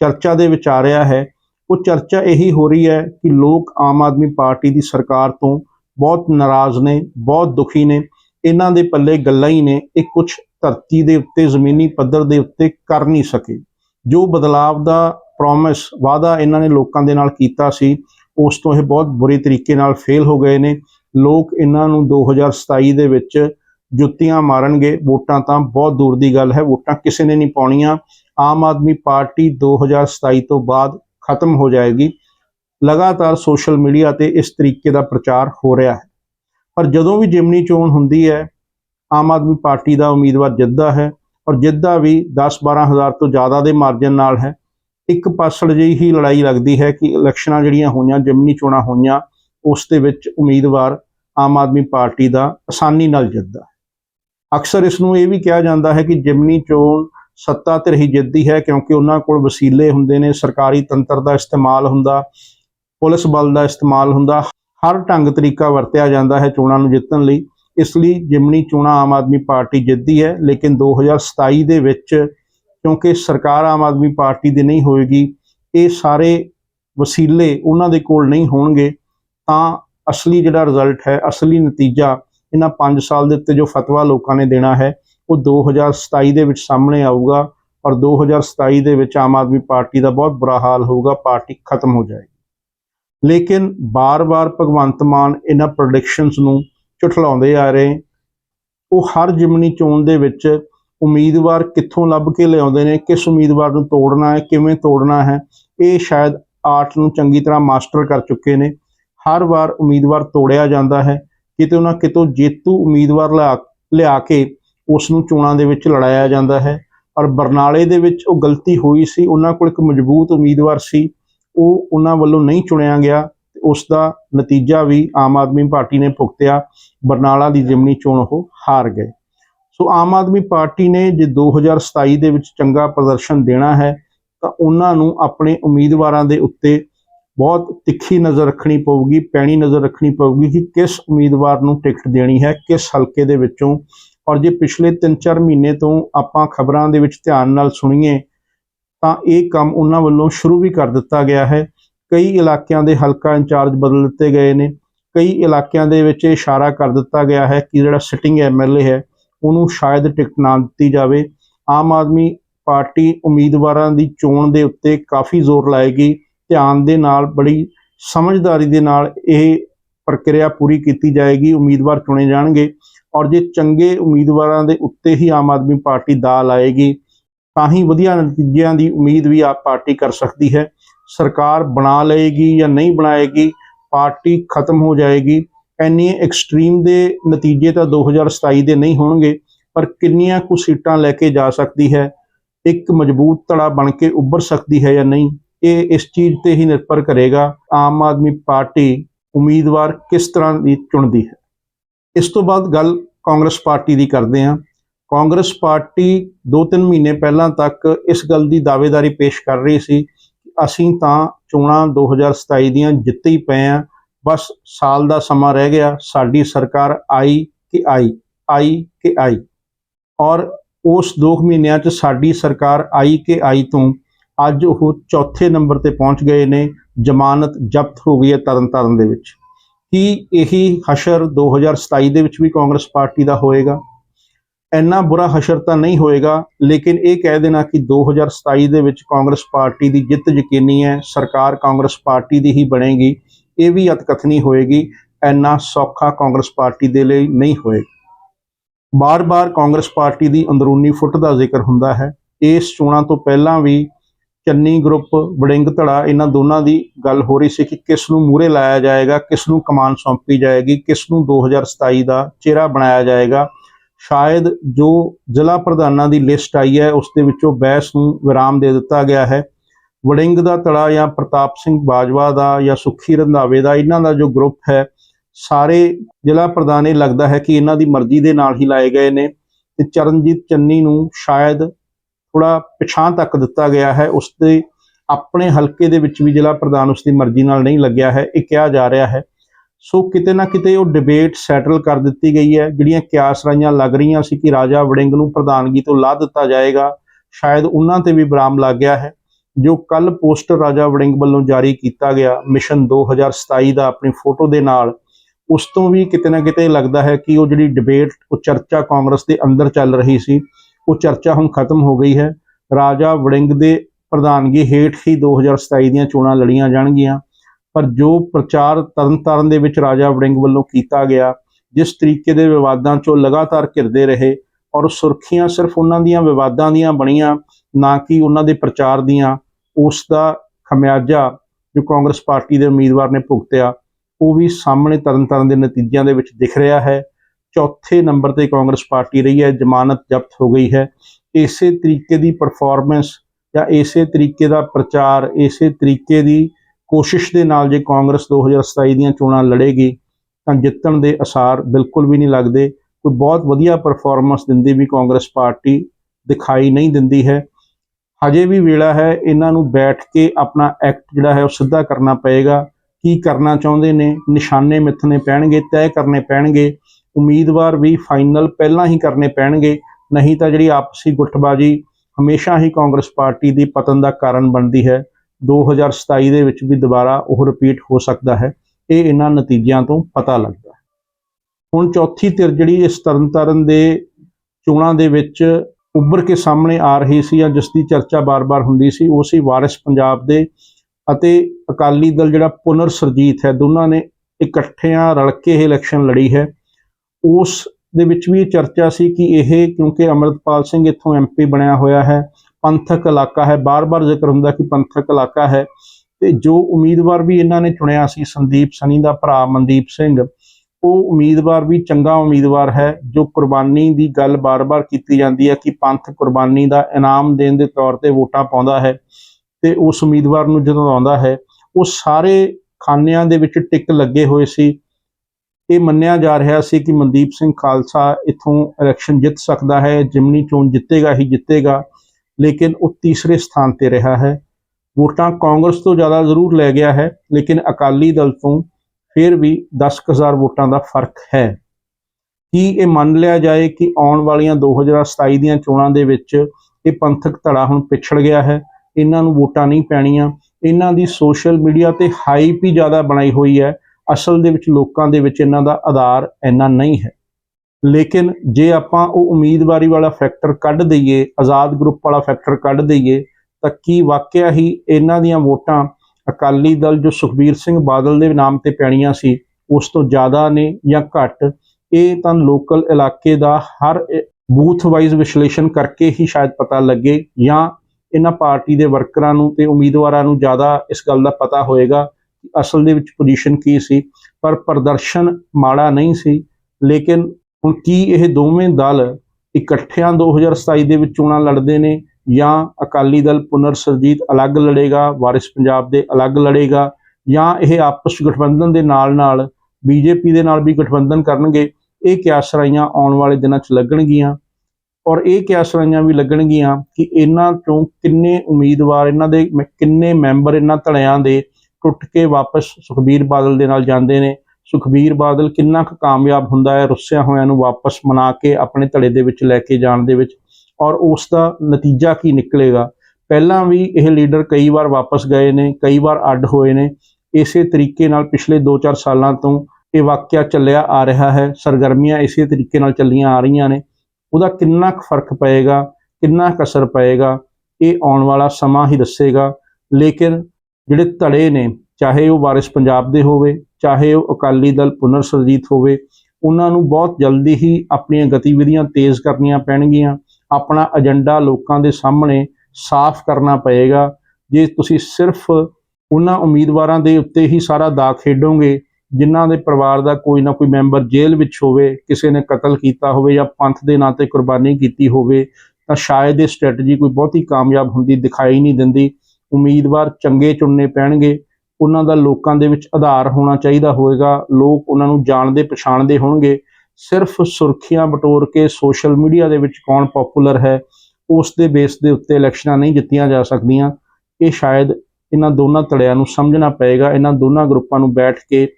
ਚਰਚਾ ਦੇ ਵਿੱਚ ਆ ਰਿਹਾ ਹੈ। ਉਹ ਚਰਚਾ ਇਹੀ ਹੋ ਰਹੀ ਹੈ ਕਿ ਲੋਕ ਆਮ ਆਦਮੀ ਪਾਰਟੀ ਦੀ ਸਰਕਾਰ ਤੋਂ ਬਹੁਤ ਨਾਰਾਜ਼ ਨੇ, ਬਹੁਤ ਦੁਖੀ ਨੇ। ਇਹਨਾਂ ਦੇ ਪੱਲੇ ਗੱਲਾਂ ਹੀ ਨੇ। ਇਹ ਕੁਝ ਧਰਤੀ ਦੇ ਉੱਤੇ, ਜ਼ਮੀਨੀ ਪੱਧਰ ਦੇ ਉੱਤੇ ਕਰ ਨਹੀਂ ਸਕੇ। ਜੋ ਬਦਲਾਵ ਦਾ ਪ੍ਰੋਮਿਸ ਵਾਅਦਾ ਇਹਨਾਂ ਨੇ ਲੋਕਾਂ ਦੇ ਨਾਲ ਕੀਤਾ ਸੀ, ਉਸ ਤੋਂ ਇਹ ਬਹੁਤ ਬੁਰੇ ਤਰੀਕੇ ਨਾਲ ਫੇਲ ਹੋ ਗਏ ਨੇ। ਲੋਕ ਇਹਨਾਂ ਨੂੰ 2027 ਦੇ ਵਿੱਚ ਜੁੱਤੀਆਂ ਮਾਰਨਗੇ, ਵੋਟਾਂ ਤਾਂ ਬਹੁਤ ਦੂਰ ਦੀ ਗੱਲ ਹੈ, ਵੋਟਾਂ ਕਿਸੇ ਨੇ ਨਹੀਂ ਪਾਉਣੀਆਂ। ਆਮ ਆਦਮੀ ਪਾਰਟੀ 2027 ਤੋਂ ਬਾਅਦ ਖਤਮ ਹੋ ਜਾਏਗੀ। ਲਗਾਤਾਰ ਸੋਸ਼ਲ ਮੀਡੀਆ ਤੇ ਇਸ ਤਰੀਕੇ ਦਾ ਪ੍ਰਚਾਰ ਹੋ ਰਿਹਾ ਹੈ। ਪਰ ਜਦੋਂ ਵੀ ਜਿਮਨੀ ਚੋਣ ਹੁੰਦੀ ਹੈ, ਆਮ ਆਦਮੀ ਪਾਰਟੀ ਦਾ ਉਮੀਦਵਾਰ ਜਿੱਤਦਾ ਹੈ ਔਰ ਜਿੱਤਦਾ ਵੀ 10-12 ਹਜ਼ਾਰ ਤੋਂ ਜ਼ਿਆਦਾ ਦੇ ਮਾਰਜਨ ਨਾਲ ਹੈ, ਇੱਕ ਪਾਸੜ ਜਿਹੀ ਹੀ ਲੜਾਈ ਲੱਗਦੀ ਹੈ ਕਿ ਇਲੈਕਸ਼ਨਾਂ ਜਿਹੜੀਆਂ ਹੋਈਆਂ, ਜਿਮਨੀ ਚੋਣਾਂ ਹੋਈਆਂ ਉਸ ਦੇ ਵਿੱਚ ਉਮੀਦਵਾਰ ਆਮ ਆਦਮੀ ਪਾਰਟੀ ਦਾ ਆਸਾਨੀ ਨਾਲ ਜਿੱਤਦਾ ਹੈ। ਅਕਸਰ ਇਸ ਨੂੰ ਇਹ ਵੀ ਕਿਹਾ ਜਾਂਦਾ ਹੈ ਕਿ ਜਿਮਨੀ ਚੋਣ ਸੱਤਾ ਧਿਰ ਹੀ ਜਿੱਤਦੀ ਹੈ ਕਿਉਂਕਿ ਉਹਨਾਂ ਕੋਲ ਵਸੀਲੇ ਹੁੰਦੇ ਨੇ, ਸਰਕਾਰੀ ਤੰਤਰ ਦਾ ਇਸਤੇਮਾਲ ਹੁੰਦਾ, ਪੁਲਿਸ ਬਲ ਦਾ ਇਸਤੇਮਾਲ ਹੁੰਦਾ, ਹਰ ਢੰਗ ਤਰੀਕਾ ਵਰਤਿਆ ਜਾਂਦਾ ਹੈ ਚੋਣਾਂ ਨੂੰ ਜਿੱਤਣ ਲਈ। ਇਸ ਲਈ ਜਿਮਨੀ ਚੋਣਾਂ ਆਮ ਆਦਮੀ ਪਾਰਟੀ ਜਿੱਤਦੀ ਹੈ, ਲੇਕਿਨ 2027 ਦੇ ਵਿੱਚ ਕਿਉਂਕਿ ਸਰਕਾਰ ਆਮ ਆਦਮੀ ਪਾਰਟੀ ਦੀ ਨਹੀਂ ਹੋਏਗੀ, ਇਹ ਸਾਰੇ ਵਸੀਲੇ ਉਹਨਾਂ ਦੇ ਕੋਲ ਨਹੀਂ ਹੋਣਗੇ। ਤਾਂ ਅਸਲੀ ਜਿਹੜਾ ਰਿਜ਼ਲਟ ਹੈ, ਅਸਲੀ ਨਤੀਜਾ ਇਹਨਾਂ 5 ਸਾਲ ਦੇ ਉੱਤੇ ਜੋ ਫਤਵਾ ਲੋਕਾਂ ਨੇ ਦੇਣਾ ਹੈ, ਉਹ 2027 ਦੇ ਵਿੱਚ ਸਾਹਮਣੇ ਆਊਗਾ ਔਰ 2027 ਦੇ ਵਿੱਚ ਆਮ ਆਦਮੀ ਪਾਰਟੀ ਦਾ ਬਹੁਤ ਬੁਰਾ ਹਾਲ ਹੋਊਗਾ, ਪਾਰਟੀ ਖਤਮ ਹੋ ਜਾਏਗੀ। ਲੇਕਿਨ ਬਾਰ-ਬਾਰ ਭਗਵੰਤ ਮਾਨ ਇਹਨਾਂ ਪ੍ਰੈਡਿਕਸ਼ਨਸ ਨੂੰ ਝੁਠਲਾਉਂਦੇ ਆ ਰਹੇ, ਉਹ ਹਰ ਜਿਮਨੀ ਚੋਣ ਦੇ ਵਿੱਚ ਉਮੀਦਵਾਰ ਕਿੱਥੋਂ ਲੱਭ ਕੇ ਲਿਆਉਂਦੇ ਨੇ, ਕਿਸ ਉਮੀਦਵਾਰ ਨੂੰ ਤੋੜਨਾ ਹੈ, ਕਿਵੇਂ ਤੋੜਨਾ ਹੈ, ਇਹ ਸ਼ਾਇਦ ਆਰਟ ਨੂੰ ਚੰਗੀ ਤਰ੍ਹਾਂ ਮਾਸਟਰ ਕਰ ਚੁੱਕੇ ਨੇ। ਹਰ ਵਾਰ ਉਮੀਦਵਾਰ ਤੋੜਿਆ ਜਾਂਦਾ ਹੈ। ਕਿਤੇ ਉਹਨਾਂ ਕਿਤੋਂ ਜੇਤੂ ਉਮੀਦਵਾਰ ਲਿਆ ਲਿਆ ਕੇ ਉਸ ਨੂੰ ਚੋਣਾਂ ਦੇ ਵਿੱਚ ਲੜਾਇਆ ਜਾਂਦਾ ਹੈ। ਔਰ ਬਰਨਾਲੇ ਦੇ ਵਿੱਚ ਉਹ ਗਲਤੀ ਹੋਈ ਸੀ, ਉਹਨਾਂ ਕੋਲ ਇੱਕ ਮਜ਼ਬੂਤ ਉਮੀਦਵਾਰ ਸੀ। ਉਹ ਉਹਨਾਂ ਵੱਲੋਂ ਨਹੀਂ ਚੁਣਿਆ ਗਿਆ ਤੇ ਉਸ ਦਾ ਨਤੀਜਾ ਵੀ ਆਮ ਆਦਮੀ ਪਾਰਟੀ ਨੇ ਭੁਗਤਿਆ। ਬਰਨਾਲਾ ਦੀ ਜਿਮਨੀ ਚੋਣ ਉਹ ਹਾਰ ਗਏ। ਸੋ ਆਮ ਆਦਮੀ ਪਾਰਟੀ ਨੇ ਜੇ 2027 ਦੇ ਵਿੱਚ ਚੰਗਾ ਪ੍ਰਦਰਸ਼ਨ ਦੇਣਾ ਹੈ, ਤਾਂ ਉਹਨਾਂ ਨੂੰ ਆਪਣੇ ਉਮੀਦਵਾਰਾਂ ਦੇ ਉੱਤੇ ਬਹੁਤ ਤਿੱਖੀ ਨਜ਼ਰ ਰੱਖਣੀ ਪਊਗੀ, ਪੈਣੀ ਨਜ਼ਰ ਰੱਖਣੀ ਪਊਗੀ ਕਿ ਕਿਸ ਉਮੀਦਵਾਰ ਨੂੰ ਟਿਕਟ ਦੇਣੀ ਹੈ, ਕਿਸ ਹਲਕੇ ਦੇ ਵਿੱਚੋਂ। ਔਰ ਜੇ ਪਿਛਲੇ 3-4 ਮਹੀਨੇ ਤੋਂ ਆਪਾਂ ਖਬਰਾਂ ਦੇ ਵਿੱਚ ਧਿਆਨ ਨਾਲ ਸੁਣੀਏ, ਤਾਂ ਇਹ ਕੰਮ ਉਹਨਾਂ ਵੱਲੋਂ ਸ਼ੁਰੂ ਵੀ ਕਰ ਦਿੱਤਾ ਗਿਆ ਹੈ। ਕਈ ਇਲਾਕਿਆਂ ਦੇ ਹਲਕਾ ਇੰਚਾਰਜ ਬਦਲ ਦਿੱਤੇ ਗਏ ਨੇ। ਕਈ ਇਲਾਕਿਆਂ ਦੇ ਵਿੱਚ ਇਹ ਇਸ਼ਾਰਾ ਕਰ ਦਿੱਤਾ ਗਿਆ ਹੈ ਕਿ ਜਿਹੜਾ ਸਿਟਿੰਗ ਐਮਐਲਏ ਹੈ, ਉਹਨੂੰ ਸ਼ਾਇਦ ਟਿਕਟ ਨਾ ਦਿੱਤੀ ਜਾਵੇ। ਆਮ ਆਦਮੀ ਪਾਰਟੀ ਉਮੀਦਵਾਰਾਂ ਦੀ ਚੋਣ ਦੇ ਉੱਤੇ ਕਾਫੀ ਜ਼ੋਰ ਲਾਏਗੀ। ਧਿਆਨ ਦੇ ਨਾਲ, ਬੜੀ ਸਮਝਦਾਰੀ ਦੇ ਨਾਲ ਇਹ ਪ੍ਰਕਿਰਿਆ ਪੂਰੀ ਕੀਤੀ ਜਾਏਗੀ, ਉਮੀਦਵਾਰ ਚੁਣੇ ਜਾਣਗੇ ਔਰ ਜੇ ਚੰਗੇ ਉਮੀਦਵਾਰਾਂ ਦੇ ਉੱਤੇ ਹੀ ਆਮ ਆਦਮੀ ਪਾਰਟੀ ਦਾ ਲਾਏਗੀ, ਤਾਂ ਹੀ ਵਧੀਆ ਨਤੀਜਿਆਂ ਦੀ ਉਮੀਦ ਵੀ ਆਪ ਪਾਰਟੀ ਕਰ ਸਕਦੀ ਹੈ। ਸਰਕਾਰ ਬਣਾ ਲਏਗੀ ਜਾਂ ਨਹੀਂ ਬਣਾਏਗੀ, ਪਾਰਟੀ ਖਤਮ ਹੋ ਜਾਏਗੀ। ਐਨੀ ਐਕਸਟ੍ਰੀਮ ਦੇ ਨਤੀਜੇ ਤਾਂ 2027 ਦੇ ਨਹੀਂ ਹੋਣਗੇ, ਪਰ ਕਿੰਨੀਆਂ ਕੁ ਸੀਟਾਂ ਲੈ ਕੇ ਜਾ ਸਕਦੀ ਹੈ, ਇੱਕ ਮਜ਼ਬੂਤ ਧੜਾ ਬਣ ਕੇ ਉੱਭਰ ਸਕਦੀ ਹੈ ਜਾਂ ਨਹੀਂ? ਇਹ ਇਸ ਚੀਜ਼ ਤੇ ਹੀ ਨਿਰਭਰ ਕਰੇਗਾ, ਆਮ ਆਦਮੀ ਪਾਰਟੀ ਉਮੀਦਵਾਰ ਕਿਸ ਤਰ੍ਹਾਂ ਦੀ ਚੁਣਦੀ ਹੈ। ਇਸ ਤੋਂ ਬਾਅਦ ਗੱਲ ਕਾਂਗਰਸ ਪਾਰਟੀ ਦੀ ਕਰਦੇ ਹਾਂ। ਕਾਂਗਰਸ ਪਾਰਟੀ 2-3 ਮਹੀਨੇ ਪਹਿਲਾਂ ਤੱਕ ਇਸ ਗੱਲ ਦੀ ਦਾਅਵੇਦਾਰੀ ਪੇਸ਼ ਕਰ ਰਹੀ ਸੀ ਕਿ ਅਸੀਂ ਤਾਂ ਚੋਣਾਂ 2027 ਦੀਆਂ ਜਿੱਤੇ ਹੀ ਪਏ ਆ ਬਸ ਸਾਲ ਦਾ ਸਮਾਂ ਰਹਿ ਗਿਆ, ਸਾਡੀ ਸਰਕਾਰ ਆਈ ਕਿ ਆਈ ਆਈ ਕਿ ਆਈ। ਔਰ ਉਸ 2 ਮਹੀਨਿਆਂ 'ਚ ਸਾਡੀ ਸਰਕਾਰ ਆਈ ਕਿ ਆਈ ਤੋਂ ਅੱਜ ਉਹ ਚੌਥੇ ਨੰਬਰ ਤੇ ਪਹੁੰਚ ਗਏ ਨੇ, ਜ਼ਮਾਨਤ ਜ਼ਬਤ ਹੋ ਗਈ ਹੈ ਤਰਨਤਾਰਨ ਦੇ ਵਿੱਚ। ਕੀ ਇਹੀ ਹਸ਼ਰ 2027 ਦੇ ਵਿੱਚ ਵੀ ਕਾਂਗਰਸ ਪਾਰਟੀ ਦਾ ਹੋਏਗਾ? ਇੰਨਾ ਬੁਰਾ ਹਸ਼ਰ ਤਾਂ ਨਹੀਂ ਹੋਏਗਾ, ਲੇਕਿਨ ਇਹ ਕਹਿ ਦੇਣਾ ਕਿ 2027 ਦੇ ਵਿੱਚ ਕਾਂਗਰਸ ਪਾਰਟੀ ਦੀ ਜਿੱਤ ਯਕੀਨੀ ਹੈ, ਸਰਕਾਰ ਕਾਂਗਰਸ ਪਾਰਟੀ ਦੀ ਹੀ ਬਣੇਗੀ, ਇਹ ਵੀ ਅਤਕਥਨੀ ਹੋਏਗੀ, ਇੰਨਾ ਸੌਖਾ ਕਾਂਗਰਸ ਪਾਰਟੀ ਦੇ ਲਈ ਨਹੀਂ ਹੋਏਗਾ। ਬਾਰ-ਬਾਰ ਕਾਂਗਰਸ ਪਾਰਟੀ ਦੀ ਅੰਦਰੂਨੀ ਫੁੱਟ ਦਾ ਜ਼ਿਕਰ ਹੁੰਦਾ ਹੈ, ਇਸ ਚੋਣਾਂ ਤੋਂ ਪਹਿਲਾਂ ਵੀ ਚੰਨੀ ਗਰੁੱਪ, ਵੜਿੰਗ ਧੜਾ, ਇਹਨਾਂ ਦੋਨਾਂ ਦੀ ਗੱਲ ਹੋ ਰਹੀ ਸੀ ਕਿ ਕਿਸ ਨੂੰ ਮੂਹਰੇ ਲਾਇਆ ਜਾਏਗਾ, ਕਿਸ ਨੂੰ ਕਮਾਨ ਸੌਂਪੀ ਜਾਏਗੀ, ਕਿਸ ਨੂੰ 2027 ਦਾ ਚਿਹਰਾ ਬਣਾਇਆ ਜਾਏਗਾ। ਸ਼ਾਇਦ ਜੋ ਜ਼ਿਲ੍ਹਾ ਪ੍ਰਧਾਨਾਂ ਦੀ ਲਿਸਟ ਆਈ ਹੈ, ਉਸ ਦੇ ਵਿੱਚੋਂ ਬਹਿਸ ਨੂੰ ਵਿਰਾਮ ਦੇ ਦਿੱਤਾ ਗਿਆ ਹੈ। ਵੜਿੰਗ ਦਾ ਧੜਾ ਜਾਂ ਪ੍ਰਤਾਪ ਸਿੰਘ ਬਾਜਵਾ ਦਾ ਜਾਂ ਸੁਖੀ ਰੰਧਾਵੇ ਦਾ, ਇਹਨਾਂ ਦਾ ਜੋ ਗਰੁੱਪ ਹੈ, ਸਾਰੇ ਜ਼ਿਲ੍ਹਾ ਪ੍ਰਧਾਨ ਇਹ ਲੱਗਦਾ ਹੈ ਕਿ ਇਹਨਾਂ ਦੀ ਮਰਜ਼ੀ ਦੇ ਨਾਲ ਹੀ ਲਾਏ ਗਏ ਨੇ। ਤੇ ਚਰਨਜੀਤ ਚੰਨੀ ਨੂੰ ਸ਼ਾਇਦ ਥੋੜਾ ਪਿਛਾਂ ਤੱਕ ਦਿੱਤਾ ਗਿਆ ਹੈ, ਉਸ ਦੇ ਆਪਣੇ ਹਲਕੇ ਦੇ ਵਿੱਚ ਵੀ ਜ਼ਿਲ੍ਹਾ ਪ੍ਰਧਾਨ ਉਸ ਦੀ ਮਰਜ਼ੀ ਨਾਲ ਨਹੀਂ ਲੱਗਿਆ ਹੈ, ਇਹ ਕਿਹਾ ਜਾ ਰਿਹਾ ਹੈ। ਸੋ ਕਿਤੇ ਨਾ ਕਿਤੇ ਉਹ ਡਿਬੇਟ ਸੈਟਲ ਕਰ ਦਿੱਤੀ ਗਈ ਹੈ, ਜਿਹੜੀਆਂ ਕਿਆਸ ਰਾਈਆਂ ਲੱਗ ਰਹੀਆਂ ਸੀ ਕਿ ਰਾਜਾ ਵੜਿੰਗ ਨੂੰ ਪ੍ਰਧਾਨਗੀ ਤੋਂ ਲਾ ਦਿੱਤਾ ਜਾਏਗਾ, ਸ਼ਾਇਦ ਉਹਨਾਂ ਤੇ ਵੀ ਬਰਾਮ ਲੱਗ ਗਿਆ ਹੈ, ਜੋ ਕੱਲ ਪੋਸਟਰ ਰਾਜਾ ਵੜਿੰਗ ਵੱਲੋਂ ਜਾਰੀ ਕੀਤਾ ਗਿਆ ਮਿਸ਼ਨ 2027 ਦਾ ਆਪਣੀ ਫੋਟੋ ਦੇ ਨਾਲ, ਉਸ ਤੋਂ ਵੀ ਕਿਤੇ ਨਾ ਕਿਤੇ ਲੱਗਦਾ ਹੈ ਕਿ ਉਹ ਜਿਹੜੀ ਡਿਬੇਟ ਉਹ ਚਰਚਾ ਕਾਂਗਰਸ ਦੇ ਅੰਦਰ ਚੱਲ ਰਹੀ ਸੀ ਉਹ ਚਰਚਾ ਹੁਣ ਖਤਮ ਹੋ ਗਈ ਹੈ। ਰਾਜਾ ਵੜਿੰਗ ਦੇ ਪ੍ਰਧਾਨਗੀ ਹੇਠ ਹੀ 2027 ਦੀਆਂ ਚੋਣਾਂ ਲੜੀਆਂ ਜਾਣਗੀਆਂ। ਪਰ ਜੋ ਪ੍ਰਚਾਰ ਤਰਨਤਾਰਨ ਦੇ ਵਿੱਚ ਰਾਜਾ ਵੜਿੰਗ ਵੱਲੋਂ ਕੀਤਾ ਗਿਆ, ਜਿਸ ਤਰੀਕੇ ਦੇ ਵਿਵਾਦਾਂ ਚੋਂ ਲਗਾਤਾਰ ਘਿਰਦੇ ਰਹੇ ਔਰ ਸੁਰਖੀਆਂ ਸਿਰਫ ਉਹਨਾਂ ਦੀਆਂ ਵਿਵਾਦਾਂ ਦੀਆਂ ਬਣੀਆਂ, ਨਾ ਕਿ ਉਹਨਾਂ ਦੇ ਪ੍ਰਚਾਰ ਦੀਆਂ, ਉਸ ਦਾ ਖਮਿਆਜਾ ਜੋ ਕਾਂਗਰਸ ਪਾਰਟੀ ਦੇ ਉਮੀਦਵਾਰ ਨੇ ਭੁਗਤਿਆ, ਉਹ ਵੀ ਸਾਹਮਣੇ ਤਰਨਤਾਰਨ ਦੇ ਨਤੀਜਿਆਂ ਦੇ ਵਿੱਚ ਦਿਖ ਰਿਹਾ ਹੈ। ਚੌਥੇ ਨੰਬਰ ਤੇ ਕਾਂਗਰਸ ਪਾਰਟੀ ਰਹੀ ਹੈ, ਜ਼ਮਾਨਤ ਜ਼ਬਤ ਹੋ ਗਈ ਹੈ। ਇਸੇ ਤਰੀਕੇ ਦੀ ਪਰਫਾਰਮੈਂਸ ਜਾਂ ਇਸੇ ਤਰੀਕੇ ਦਾ ਪ੍ਰਚਾਰ, ਇਸੇ ਤਰੀਕੇ ਦੀ ਕੋਸ਼ਿਸ਼ ਦੇ ਨਾਲ ਜੇ ਕਾਂਗਰਸ 2027 ਦੀਆਂ ਚੋਣਾਂ ਲੜੇਗੀ, ਤਾਂ ਜਿੱਤਣ ਦੇ ਅਸਾਰ ਬਿਲਕੁਲ ਵੀ ਨਹੀਂ ਲੱਗਦੇ। ਕੋਈ ਬਹੁਤ ਵਧੀਆ ਪਰਫਾਰਮੈਂਸ ਦਿੰਦੀ ਵੀ ਕਾਂਗਰਸ ਪਾਰਟੀ ਦਿਖਾਈ ਨਹੀਂ ਦਿੰਦੀ ਹੈ। ਹਜੇ ਵੀ ਵੇਲਾ ਹੈ, ਇਹਨਾਂ ਨੂੰ ਬੈਠ ਕੇ ਆਪਣਾ ਐਕਟ ਜਿਹੜਾ ਹੈ ਉਹ ਸਿੱਧਾ ਕਰਨਾ ਪਏਗਾ। ਕੀ ਕਰਨਾ ਚਾਹੁੰਦੇ ਨੇ? ਨਿਸ਼ਾਨੇ ਮਿੱਥਣੇ ਪੈਣਗੇ, ਤੈਅ ਕਰਨੇ ਪੈਣਗੇ। ਉਮੀਦਵਾਰ ਵੀ ਫਾਈਨਲ ਪਹਿਲਾਂ ਹੀ ਕਰਨੇ ਪੈਣਗੇ, ਨਹੀਂ ਤਾਂ ਜਿਹੜੀ ਆਪਸੀ ਗੁੱਟਬਾਜੀ ਹਮੇਸ਼ਾ ਹੀ ਕਾਂਗਰਸ ਪਾਰਟੀ ਦੀ ਪਤਨ ਦਾ ਕਾਰਨ ਬਣਦੀ ਹੈ। 2027 ਦੇ ਵਿੱਚ ਵੀ ਦੁਬਾਰਾ ਉਹ ਰਿਪੀਟ ਹੋ ਸਕਦਾ ਹੈ। ਇਹ ਇਹਨਾਂ ਨਤੀਜਿਆਂ ਤੋਂ ਪਤਾ ਲੱਗਦਾ ਹੈ। ਹੁਣ ਚੌਥੀ ਧਿਰ ਜਿਹੜੀ ਇਸ ਤਰਨਤਾਰਨ ਦੇ ਚੋਣਾਂ ਦੇ ਵਿੱਚ ਉੱਭਰ ਕੇ ਸਾਹਮਣੇ ਆ ਰਹੀ ਸੀ ਜਾਂ ਜਿਸ ਦੀ ਚਰਚਾ ਬਾਰ-ਬਾਰ ਹੁੰਦੀ ਸੀ, ਉਹ ਸੀ ਵਾਰਿਸ ਪੰਜਾਬ ਦੇ ਅਤੇ ਅਕਾਲੀ ਦਲ ਜਿਹੜਾ ਪੁਨਰ ਸਰਜੀਤ ਹੈ, ਦੋਨਾਂ ਨੇ ਇਕੱਠਿਆਂ ਰਲ ਕੇ ਇਹ ਇਲੈਕਸ਼ਨ ਲੜੀ ਹੈ। ਉਸ ਦੇ ਵਿੱਚ ਵੀ ਇਹ ਚਰਚਾ ਸੀ ਕਿ ਇਹ ਕਿਉਂਕਿ ਅਮਰਤਪਾਲ ਸਿੰਘ ਇੱਥੋਂ ਐਮਪੀ ਬਣਿਆ ਹੋਇਆ ਹੈ, ਪੰਥਕ ਇਲਾਕਾ ਹੈ, ਬਾਰ-ਬਾਰ ਜ਼ਿਕਰ ਹੁੰਦਾ ਕਿ ਪੰਥਕ ਇਲਾਕਾ ਹੈ ਤੇ ਜੋ ਉਮੀਦਵਾਰ ਵੀ ਇਹਨਾਂ ਨੇ ਚੁਣਿਆ ਸੀ, ਸੰਦੀਪ ਸਨੀ ਦਾ ਭਰਾ ਮਨਦੀਪ ਸਿੰਘ, ਉਹ ਉਮੀਦਵਾਰ ਵੀ ਚੰਗਾ ਉਮੀਦਵਾਰ ਹੈ, ਜੋ ਕੁਰਬਾਨੀ ਦੀ ਗੱਲ ਬਾਰ-ਬਾਰ ਕੀਤੀ ਜਾਂਦੀ ਹੈ ਕਿ ਪੰਥ ਕੁਰਬਾਨੀ ਦਾ ਇਨਾਮ ਦੇਣ ਦੇ ਤੌਰ ਤੇ ਵੋਟਾਂ ਪਾਉਂਦਾ ਹੈ ਤੇ ਉਸ ਉਮੀਦਵਾਰ ਨੂੰ ਜਦੋਂ ਆਉਂਦਾ ਹੈ, ਉਹ ਸਾਰੇ ਖਾਨਿਆਂ ਦੇ ਵਿੱਚ ਟਿਕ ਲੱਗੇ ਹੋਏ ਸੀ ਇਹ ਮੰਨਿਆ ਜਾ ਰਿਹਾ ਸੀ ਕਿ ਮਨਦੀਪ ਸਿੰਘ ਖਾਲਸਾ ਇਥੋਂ ਇਲੈਕਸ਼ਨ ਜਿੱਤ ਸਕਦਾ ਹੈ, ਜਿਮਨੀ ਚੋਣ ਜਿੱਤੇਗਾ ਹੀ ਜਿੱਤੇਗਾ, ਲੇਕਿਨ ਉਹ ਤੀਸਰੇ ਸਥਾਨ ਤੇ ਰਿਹਾ ਹੈ। ਵੋਟਾਂ ਕਾਂਗਰਸ ਤੋਂ ਜ਼ਿਆਦਾ ਜ਼ਰੂਰ ਲੈ ਗਿਆ ਹੈ, ਲੇਕਿਨ ਅਕਾਲੀ ਦਲ ਤੋਂ ਫਿਰ ਵੀ 10000 ਵੋਟਾਂ ਦਾ ਫ਼ਰਕ ਹੈ। ਕੀ ਇਹ ਮੰਨ ਲਿਆ ਜਾਏ ਕਿ ਆਉਣ ਵਾਲੀਆਂ 2027 ਦੀਆਂ ਚੋਣਾਂ ਦੇ ਵਿੱਚ ਇਹ ਪੰਥਕ ਧੜਾ ਹੁਣ ਪਿਛੜ ਗਿਆ ਹੈ? ਇਹਨਾਂ ਨੂੰ ਵੋਟਾਂ ਨਹੀਂ ਪੈਣੀਆਂ। ਇਹਨਾਂ ਦੀ ਸੋਸ਼ਲ ਮੀਡੀਆ ਤੇ ਹਾਈਪ ਹੀ ਜ਼ਿਆਦਾ ਬਣਾਈ ਹੋਈ ਹੈ। ਅਸਲ ਦੇ ਵਿੱਚ ਲੋਕਾਂ ਦੇ ਵਿੱਚ ਇਹਨਾਂ ਦਾ ਆਧਾਰ ਇੰਨਾ ਨਹੀਂ ਹੈ। ਲੇਕਿਨ ਜੇ ਆਪਾਂ ਉਹ ਉਮੀਦਵਾਰੀ ਵਾਲਾ ਫੈਕਟਰ ਕੱਢ ਦਈਏ, ਆਜ਼ਾਦ ਗਰੁੱਪ ਵਾਲਾ ਫੈਕਟਰ ਕੱਢ ਦਈਏ, ਤਾਂ ਕੀ ਵਾਕਿਆ ਹੀ ਇਹਨਾਂ ਦੀਆਂ ਵੋਟਾਂ ਅਕਾਲੀ ਦਲ ਜੋ ਸੁਖਬੀਰ ਸਿੰਘ ਬਾਦਲ ਦੇ ਨਾਮ ਤੇ ਪੈਣੀਆਂ ਸੀ, ਉਸ ਤੋਂ ਜ਼ਿਆਦਾ ਨੇ ਜਾਂ ਘੱਟ, ਇਹ ਤਾਂ ਲੋਕਲ ਇਲਾਕੇ ਦਾ ਹਰ ਬੂਥ ਵਾਈਜ਼ ਵਿਸ਼ਲੇਸ਼ਣ ਕਰਕੇ ਹੀ ਸ਼ਾਇਦ ਪਤਾ ਲੱਗੇ ਜਾਂ ਇਹਨਾਂ ਪਾਰਟੀ ਦੇ ਵਰਕਰਾਂ ਨੂੰ ਤੇ ਉਮੀਦਵਾਰਾਂ ਨੂੰ ਜ਼ਿਆਦਾ ਇਸ ਗੱਲ ਦਾ ਪਤਾ ਹੋਏਗਾ ਅਸਲ ਦੇ ਵਿੱਚ ਪੋਜੀਸ਼ਨ ਕੀ ਸੀ? ਪਰ ਪ੍ਰਦਰਸ਼ਨ ਮਾੜਾ ਨਹੀਂ ਸੀ। ਲੇਕਿਨ ਹੁਣ ਕੀ ਇਹ ਦੋਵੇਂ ਦਲ ਇਕੱਠਿਆਂ 2027 ਦੇ ਵਿੱਚ ਚੋਣਾਂ ਲੜਦੇ ਨੇ ਜਾਂ ਅਕਾਲੀ ਦਲ ਪੁਨਰ ਸਰਜੀਤ ਅਲੱਗ ਲੜੇਗਾ, ਵਾਰਿਸ ਪੰਜਾਬ ਦੇ ਅਲੱਗ ਲੜੇਗਾ, ਜਾਂ ਇਹ ਆਪਸ ਗਠਬੰਧਨ ਦੇ ਨਾਲ ਨਾਲ ਬੀਜੇਪੀ ਦੇ ਨਾਲ ਵੀ ਗਠਬੰਧਨ ਕਰਨਗੇ? ਇਹ ਕਿਆਸਰਾਈਆਂ ਆਉਣ ਵਾਲੇ ਦਿਨਾਂ 'ਚ ਲੱਗਣਗੀਆਂ? ਔਰ ਇਹ ਕਿਆਸਰਾਈਆਂ ਵੀ ਲੱਗਣਗੀਆਂ ਕਿ ਇਹਨਾਂ ਤੋਂ ਕਿੰਨੇ ਉਮੀਦਵਾਰ, ਇਹਨਾਂ ਦੇ ਮ- ਕਿੰਨੇ ਮੈਂਬਰ ਇਹਨਾਂ ਧੜਿਆਂ ਦੇ ਟੁੱਟ ਕੇ ਵਾਪਸ ਸੁਖਬੀਰ ਬਾਦਲ ਦੇ ਨਾਲ ਜਾਂਦੇ ਨੇ। ਸੁਖਬੀਰ ਬਾਦਲ ਕਿੰਨਾ ਕੁ ਕਾਮਯਾਬ ਹੁੰਦਾ ਹੈ, ਰੁੱਸਿਆ ਹੋਇਆਂ ਨੂੰ ਵਾਪਸ ਮਨਾ ਕੇ ਆਪਣੇ ਧੜੇ ਦੇ ਵਿੱਚ ਲੈ ਕੇ ਜਾਣ ਦੇ ਵਿੱਚ ਔਰ ਉਸ ਦਾ ਨਤੀਜਾ ਕੀ ਨਿਕਲੇਗਾ? ਪਹਿਲਾਂ ਵੀ ਇਹ ਲੀਡਰ ਕਈ ਵਾਰ ਵਾਪਸ ਗਏ ਨੇ, ਕਈ ਵਾਰ ਅੱਡ ਹੋਏ ਨੇ। ਇਸੇ ਤਰੀਕੇ ਨਾਲ ਪਿਛਲੇ 2-4 ਸਾਲਾਂ ਤੋਂ ਇਹ ਵਾਕਿਆ ਚੱਲਿਆ ਆ ਰਿਹਾ ਹੈ। ਸਰਗਰਮੀਆਂ ਇਸੇ ਤਰੀਕੇ ਨਾਲ ਚੱਲੀਆਂ ਆ ਰਹੀਆਂ ਨੇ। ਉਹਦਾ ਕਿੰਨਾ ਕੁ ਫ਼ਰਕ ਪਏਗਾ, ਕਿੰਨਾ ਕੁ ਅਸਰ ਪਏਗਾ, ਇਹ ਆਉਣ ਵਾਲਾ ਸਮਾਂ ਹੀ ਦੱਸੇਗਾ। ਲੇਕਿਨ ਜਿਹੜੇ ਧੜੇ ਨੇ, ਚਾਹੇ ਉਹ ਵਾਰਿਸ ਪੰਜਾਬ ਦੇ ਹੋਵੇ, ਚਾਹੇ ਉਹ ਅਕਾਲੀ ਦਲ ਪੁਨਰ ਸਰਜੀਤ ਹੋਵੇ, ਉਹਨਾਂ ਨੂੰ ਬਹੁਤ ਜਲਦੀ ਹੀ ਆਪਣੀਆਂ ਗਤੀਵਿਧੀਆਂ ਤੇਜ਼ ਕਰਨੀਆਂ ਪੈਣਗੀਆਂ। ਆਪਣਾ ਏਜੰਡਾ ਲੋਕਾਂ ਦੇ ਸਾਹਮਣੇ ਸਾਫ਼ ਕਰਨਾ ਪਏਗਾ। ਜੇ ਤੁਸੀਂ ਸਿਰਫ ਉਹਨਾਂ ਉਮੀਦਵਾਰਾਂ ਦੇ ਉੱਤੇ ਹੀ ਸਾਰਾ ਦਾ ਖੇਡੋਗੇ, ਜਿਨ੍ਹਾਂ ਦੇ ਪਰਿਵਾਰ ਦਾ ਕੋਈ ਨਾ ਕੋਈ ਮੈਂਬਰ ਜੇਲ੍ਹ ਵਿੱਚ ਹੋਵੇ, ਕਿਸੇ ਨੇ ਕਤਲ ਕੀਤਾ ਹੋਵੇ ਜਾਂ ਪੰਥ ਦੇ ਨਾਂ ਤੇ ਕੁਰਬਾਨੀ ਕੀਤੀ ਹੋਵੇ, ਤਾਂ ਸ਼ਾਇਦ ਇਹ ਸਟ੍ਰੈਟਜੀ ਕੋਈ ਬਹੁਤੀ ਕਾਮਯਾਬ ਹੁੰਦੀ ਦਿਖਾਈ ਨਹੀਂ ਦਿੰਦੀ। ਉਮੀਦਵਾਰ ਚੰਗੇ ਚੁਣਨੇ ਪੈਣਗੇ, ਉਹਨਾਂ ਦਾ ਲੋਕਾਂ ਦੇ ਵਿੱਚ ਆਧਾਰ ਹੋਣਾ ਚਾਹੀਦਾ ਹੋਵੇਗਾ, ਲੋਕ ਉਹਨਾਂ ਨੂੰ ਜਾਣਦੇ, ਪਛਾਣਦੇ ਹੋਣਗੇ। ਸਿਰਫ ਸੁਰਖੀਆਂ ਬਟੋਰ ਕੇ ਸੋਸ਼ਲ ਮੀਡੀਆ ਦੇ ਵਿੱਚ ਕੌਣ ਪਪੂਲਰ ਹੈ, ਉਸ ਦੇ ਬੇਸ ਦੇ ਉੱਤੇ ਇਲੈਕਸ਼ਨਾਂ ਨਹੀਂ ਜਿੱਤੀਆਂ ਜਾ ਸਕਦੀਆਂ। ਇਹ ਸ਼ਾਇਦ ਇਹਨਾਂ ਦੋਨਾਂ ਧੜਿਆਂ ਨੂੰ ਸਮਝਣਾ ਪਏਗਾ, ਇਹਨਾਂ ਦੋਨਾਂ ਗਰੁੱਪਾਂ ਨੂੰ ਬੈਠ ਕੇ